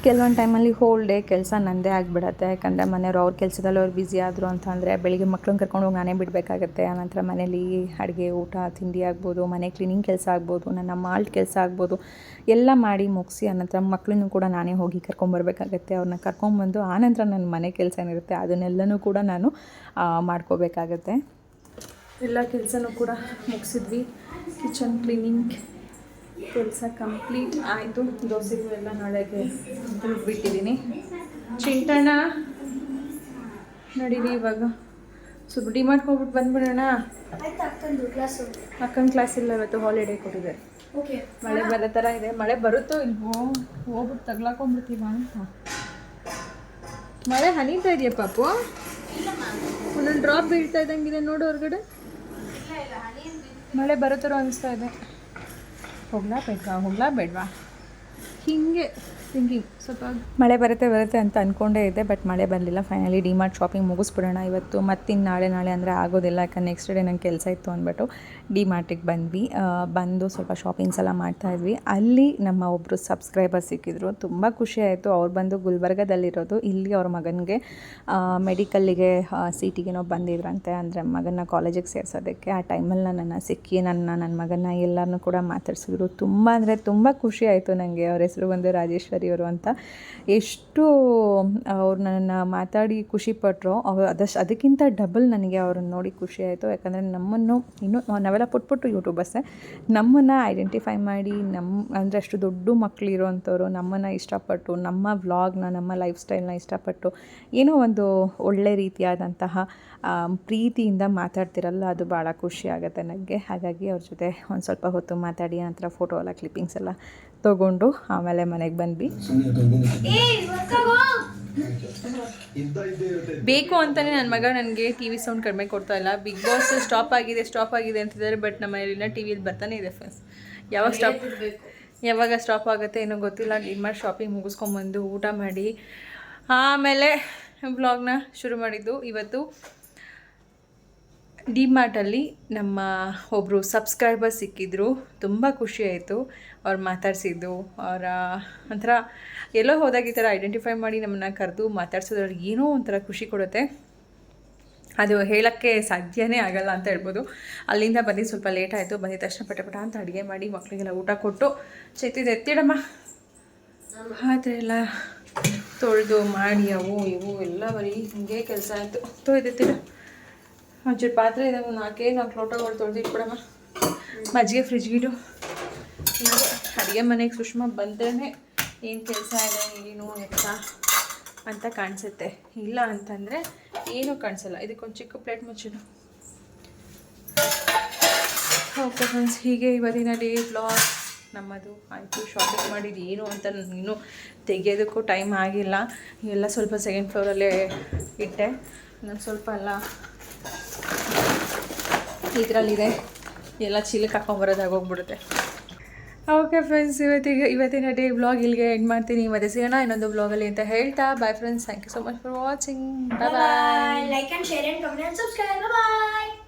ಕೆಲವೊಂದು ಟೈಮಲ್ಲಿ ಹೋಲ್ ಡೇ ಕೆಲಸ ನನ್ನದೇ ಆಗಿಬಿಡತ್ತೆ. ಯಾಕಂದರೆ ಮನೆಯವ್ರು ಅವ್ರ ಕೆಲಸದಲ್ಲಿ ಅವ್ರು ಬ್ಯುಸಿ ಆದರು ಅಂತಂದರೆ ಬೆಳಿಗ್ಗೆ ಮಕ್ಳನ್ನ ಕರ್ಕೊಂಡು ಹೋಗಿ ನಾನೇ ಬಿಡಬೇಕಾಗತ್ತೆ. ಆನಂತರ ಮನೇಲಿ ಅಡುಗೆ, ಊಟ, ತಿಂಡಿ ಆಗ್ಬೋದು, ಮನೆ ಕ್ಲೀನಿಂಗ್ ಕೆಲಸ ಆಗ್ಬೋದು, ನನ್ನ ಮಾಲ್ಟ್ ಕೆಲಸ ಆಗ್ಬೋದು, ಎಲ್ಲ ಮಾಡಿ ಮುಗಿಸಿ ಆನಂತರ ಮಕ್ಕಳನ್ನು ಕೂಡ ನಾನೇ ಹೋಗಿ ಕರ್ಕೊಂಬರ್ಬೇಕಾಗತ್ತೆ ಅವ್ರನ್ನ ಕರ್ಕೊಂಬಂದು ಆನಂತರ ನನ್ನ ಮನೆ ಕೆಲಸ ಏನಿರುತ್ತೆ ಅದನ್ನೆಲ್ಲನೂ ಕೂಡ ನಾನು ಮಾಡ್ಕೋಬೇಕಾಗತ್ತೆ. ಎಲ್ಲ ಕೆಲಸನೂ ಕೂಡ ಮುಗಿಸಿದ್ವಿ. ಕಿಚನ್ ಕ್ಲೀನಿಂಗ್ ಕೆಲಸ ಕಂಪ್ಲೀಟ್ ಆಯಿತು. ದೋಸೆಗೂ ಎಲ್ಲ ನಾಳೆಗೆ ಬಿಟ್ಟಿದ್ದೀನಿ ಚಿಂಟಣ್ಣ ನಡೀರಿ ಇವಾಗ. ಸ್ವಲ್ಪ ಡಿಮಾರ್ಟ್ ಹೋಗ್ಬಿಟ್ಟು ಬಂದ್ಬಿಡೋಣ. ಅಕ್ಕನ ಕ್ಲಾಸ್ ಇಲ್ಲ ಇವತ್ತು ಹಾಲಿಡೇ ಕೊಟ್ಟಿದ್ದಾರೆ ಓಕೆ ಮಳೆ ಬರೋ ಥರ ಇದೆ. ಮಳೆ ಬರುತ್ತೋ ಇಲ್ವೋ? ಹೋಗ್ಬಿಟ್ಟು ತಗ್ಲಾಕೊಂಡ್ಬಿಡ್ತೀವ ಅಂತ. ಮಳೆ ಹನೀತಾ ಇದೆಯಾ ಪಾಪು? ಒಂದೊಂದು ಡ್ರಾಪ್ ಬೀಳ್ತಾ ಇದ್ದಂಗಿದೆ ನೋಡು ಹೊರಗಡೆ. ಮಳೆ ಬರೋ ಥರ ಅನಿಸ್ತಾ ಇದೆ. ಹೋಗ್ಲಾ ಬೇಕಾ ಹೋಗ್ಲಾ ಬೇಡವಾ? ಹೀಗೆ ಥಿಂಕಿಂಗ್ ಸ್ವಲ್ಪ ಮಳೆ ಬರುತ್ತೆ ಬರುತ್ತೆ ಅಂತ ಅಂದ್ಕೊಂಡೇ ಇದ್ದೆ ಬಟ್ ಮಳೆ ಬರಲಿಲ್ಲ. ಫೈನಲಿ ಡಿಮಾರ್ಟ್ ಶಾಪಿಂಗ್ ಮುಗಿಸ್ಬಿಡೋಣ ಇವತ್ತು. ಮತ್ತಿನ್ನು ನಾಳೆ ನಾಳೆ ಅಂದರೆ ಆಗೋದಿಲ್ಲ, ಯಾಕಂದ್ರೆ ನೆಕ್ಸ್ಟ್ ಡೇ ನಂಗೆ ಕೆಲಸ ಇತ್ತು ಅಂದ್ಬಿಟ್ಟು ಡಿಮಾರ್ಟಿಗೆ ಬಂದ್ವಿ. ಬಂದು ಸ್ವಲ್ಪ ಶಾಪಿಂಗ್ಸ್ ಎಲ್ಲ ಮಾಡ್ತಾಯಿದ್ವಿ ಅಲ್ಲಿ ನಮ್ಮ ಒಬ್ಬರು ಸಬ್ಸ್ಕ್ರೈಬರ್ ಸಿಕ್ಕಿದ್ರು. ತುಂಬ ಖುಷಿ ಆಯಿತು. ಅವ್ರು ಬಂದು ಗುಲ್ಬರ್ಗದಲ್ಲಿರೋದು. ಇಲ್ಲಿ ಅವ್ರ ಮಗನಿಗೆ ಮೆಡಿಕಲ್ಲಿಗೆ ಸೀಟಿಗೇನೋ ಬಂದಿದ್ರಂತೆ. ಅಂದರೆ ಮಗನ ಕಾಲೇಜಿಗೆ ಸೇರ್ಸೋದಕ್ಕೆ. ಆ ಟೈಮಲ್ಲಿ ನನ್ನನ್ನು ಸಿಕ್ಕಿ, ನನ್ನ ನನ್ನ ಮಗನ ಎಲ್ಲರನ್ನೂ ಕೂಡ ಮಾತಾಡ್ಸಿದ್ರು. ತುಂಬ ಅಂದರೆ ತುಂಬ ಖುಷಿ ಆಯಿತು ನನಗೆ ಅವ್ರ ಹೆಸರು ಬಂದು ರಾಜೇಶ್ವರಿ ಅವರು ಅಂತ. ಎಷ್ಟು ಅವ್ರು ನನ್ನನ್ನು ಮಾತಾಡಿ ಖುಷಿಪಟ್ಟರು ಅವ್ರು ಅದಷ್ಟು ಅದಕ್ಕಿಂತ ಡಬಲ್ ನನಗೆ ಅವ್ರನ್ನ ನೋಡಿ ಖುಷಿ ಆಯಿತು. ಯಾಕಂದರೆ ನಮ್ಮನ್ನು ಇನ್ನೂ, ನಾವೆಲ್ಲ ಪುಟ್ ಪುಟ್ಟು ಯೂಟ್ಯೂಬರ್ಸೇ ನಮ್ಮನ್ನು ಐಡೆಂಟಿಫೈ ಮಾಡಿ ನಮ್ಮ ಅಂದರೆ ಅಷ್ಟು ದೊಡ್ಡ ಮಕ್ಕಳು ಇರೋವಂಥವ್ರು ನಮ್ಮನ್ನು ಇಷ್ಟಪಟ್ಟು, ನಮ್ಮ ವ್ಲಾಗ್ನ ನಮ್ಮ ಲೈಫ್ ಸ್ಟೈಲ್ನ ಇಷ್ಟಪಟ್ಟು ಏನೋ ಒಂದು ಒಳ್ಳೆ ರೀತಿಯಾದಂತಹ ಪ್ರೀತಿಯಿಂದ ಮಾತಾಡ್ತಿರಲ್ಲ, ಅದು ಭಾಳ ಖುಷಿ ಆಗುತ್ತೆ ನನಗೆ ಹಾಗಾಗಿ ಅವ್ರ ಜೊತೆ ಒಂದು ಸ್ವಲ್ಪ ಹೊತ್ತು ಮಾತಾಡಿ ನಂತರ ಫೋಟೋ ಎಲ್ಲ ಕ್ಲಿಪ್ಪಿಂಗ್ಸ್ ಎಲ್ಲ ತೊಗೊಂಡು ಆಮೇಲೆ ಮನೆಗೆ ಬಂದ್ವಿ. ಬೇಕು ಅಂತಲೇ ನನ್ನ ಮಗ ನನಗೆ ಟಿ ವಿ ಸೌಂಡ್ ಕಡಿಮೆ ಕೊಡ್ತಾ ಇಲ್ಲ. ಬಿಗ್ ಬಾಸ್ ಸ್ಟಾಪ್ ಆಗಿದೆ ಸ್ಟಾಪ್ ಆಗಿದೆ ಅಂತಿದ್ದಾರೆ ಬಟ್ ನಮ್ಮ ಮನೆಯಲ್ಲಿನ ಟಿ ವಿಲಿ ಬರ್ತಾನೆ ಇದೆ ಫ್ರೆಂಡ್ಸ್ ಯಾವಾಗ ಸ್ಟಾಪ್ ಯಾವಾಗ ಸ್ಟಾಪ್ ಆಗುತ್ತೆ ಏನೋ ಗೊತ್ತಿಲ್ಲ. ನಿಮ್ಮ ಶಾಪಿಂಗ್ ಮುಗಿಸ್ಕೊಂಬಂದು ಊಟ ಮಾಡಿ. ಆಮೇಲೆ ಬ್ಲಾಗ್ನ ಶುರು ಮಾಡಿದ್ದು ಇವತ್ತು. ಡಿಮಾರ್ಟಲ್ಲಿ ನಮ್ಮ ಒಬ್ಬರು ಸಬ್ಸ್ಕ್ರೈಬರ್ ಸಿಕ್ಕಿದ್ರು, ತುಂಬ ಆಯಿತು. ಅವ್ರು ಮಾತಾಡಿಸಿದ್ದು, ಅವರ ಒಂಥರ ಎಲ್ಲೋ ಹೋದಾಗ ಈ ಥರ ಐಡೆಂಟಿಫೈ ಮಾಡಿ ನಮ್ಮನ್ನ ಕರೆದು ಮಾತಾಡ್ಸೋದ್ರಲ್ಲಿ ಏನೋ ಒಂಥರ ಖುಷಿ ಕೊಡುತ್ತೆ. ಅದು ಹೇಳೋಕ್ಕೆ ಸಾಧ್ಯನೇ ಆಗಲ್ಲ ಅಂತ ಹೇಳ್ಬೋದು. ಅಲ್ಲಿಂದ ಬಂದು ಸ್ವಲ್ಪ ಲೇಟ್ ಆಯಿತು, ಬಂದಿದ ತಕ್ಷಣ ಪಟ ಪಟ ಅಂತ ಅಡುಗೆ ಮಾಡಿ ಮಕ್ಕಳಿಗೆಲ್ಲ ಊಟ ಕೊಟ್ಟು ಚೈತಿದ್ದು ಎತ್ತಿಡಮ್ಮ. ಪಾತ್ರೆ ಎಲ್ಲ ತೊಳೆದು ಮಾಡಿ, ಅವು ಇವು ಎಲ್ಲ ಬರೀ ಹಿಂಗೆ ಕೆಲಸ ಆಯಿತು. ತೊಯ್ದೆತ್ತಿಡ ಒಂಚೂರು ಪಾತ್ರೆ ಇದೆ, ಒಂದು ನಾಲ್ಕೇ, ನಾಲ್ಕು ಲೋಟಗಳು ತೊಳೆದು ಇಟ್ಬಿಡಮ್ಮ ಮಜ್ಜಿಗೆ ಫ್ರಿಜ್ಗಿಡು ಅಡುಗೆ ಮನೆಗೆ ಸುಷ್ಮಾ ಬಂದ್ರೇ ಏನು ಕೆಲಸ ಇದೆ, ಏನು ಎತ್ತ ಅಂತ ಕಾಣಿಸುತ್ತೆ. ಇಲ್ಲ ಅಂತಂದರೆ ಏನೂ ಕಾಣಿಸಲ್ಲ. ಇದಕ್ಕೊಂದು ಚಿಕ್ಕ ಪ್ಲೇಟ್ ಮುಚ್ಚಿಡು ಓಕೆ ಫ್ರೆಂಡ್ಸ್ ಹೀಗೆ ಇವತ್ತಿನ ಡೇ ಬ್ಲಾಗ್ ನಮ್ಮದು ಆಯಿತು. ಶಾಪಿಂಗ್ ಮಾಡಿದ್ದು ಏನು ಅಂತ ನಾನು ಇನ್ನೂ ತೆಗೆಯೋದಕ್ಕೂ ಟೈಮ್ ಆಗಿಲ್ಲ. ಎಲ್ಲ ಸ್ವಲ್ಪ ಸೆಕೆಂಡ್ ಫ್ಲೋರಲ್ಲೇ ಇಟ್ಟೆ. ನಾನು ಸ್ವಲ್ಪ ಎಲ್ಲ ಇದರಲ್ಲಿದೆ. ಎಲ್ಲ ಚೀಲಕ್ಕೆ ಹಾಕೊಂಬರೋದಾಗೋಗ್ಬಿಡುತ್ತೆ ಓಕೆ ಫ್ರೆಂಡ್ಸ್ ಇವತ್ತಿಗೆ ಇವತ್ತಿನ ಡೇ ಬ್ಲಾಗ್ ಇಲ್ಲಿಗೆ ಎಂಡ್ ಮಾಡ್ತೀನಿ. ಮತ್ತೆ ಸಿಗೋಣ ಇನ್ನೊಂದು ಬ್ಲಾಗಲ್ಲಿ ಅಂತ ಹೇಳ್ತಾ. Bye friends thank you so much for watching bye bye like and share share comment subscribe. Bye bye.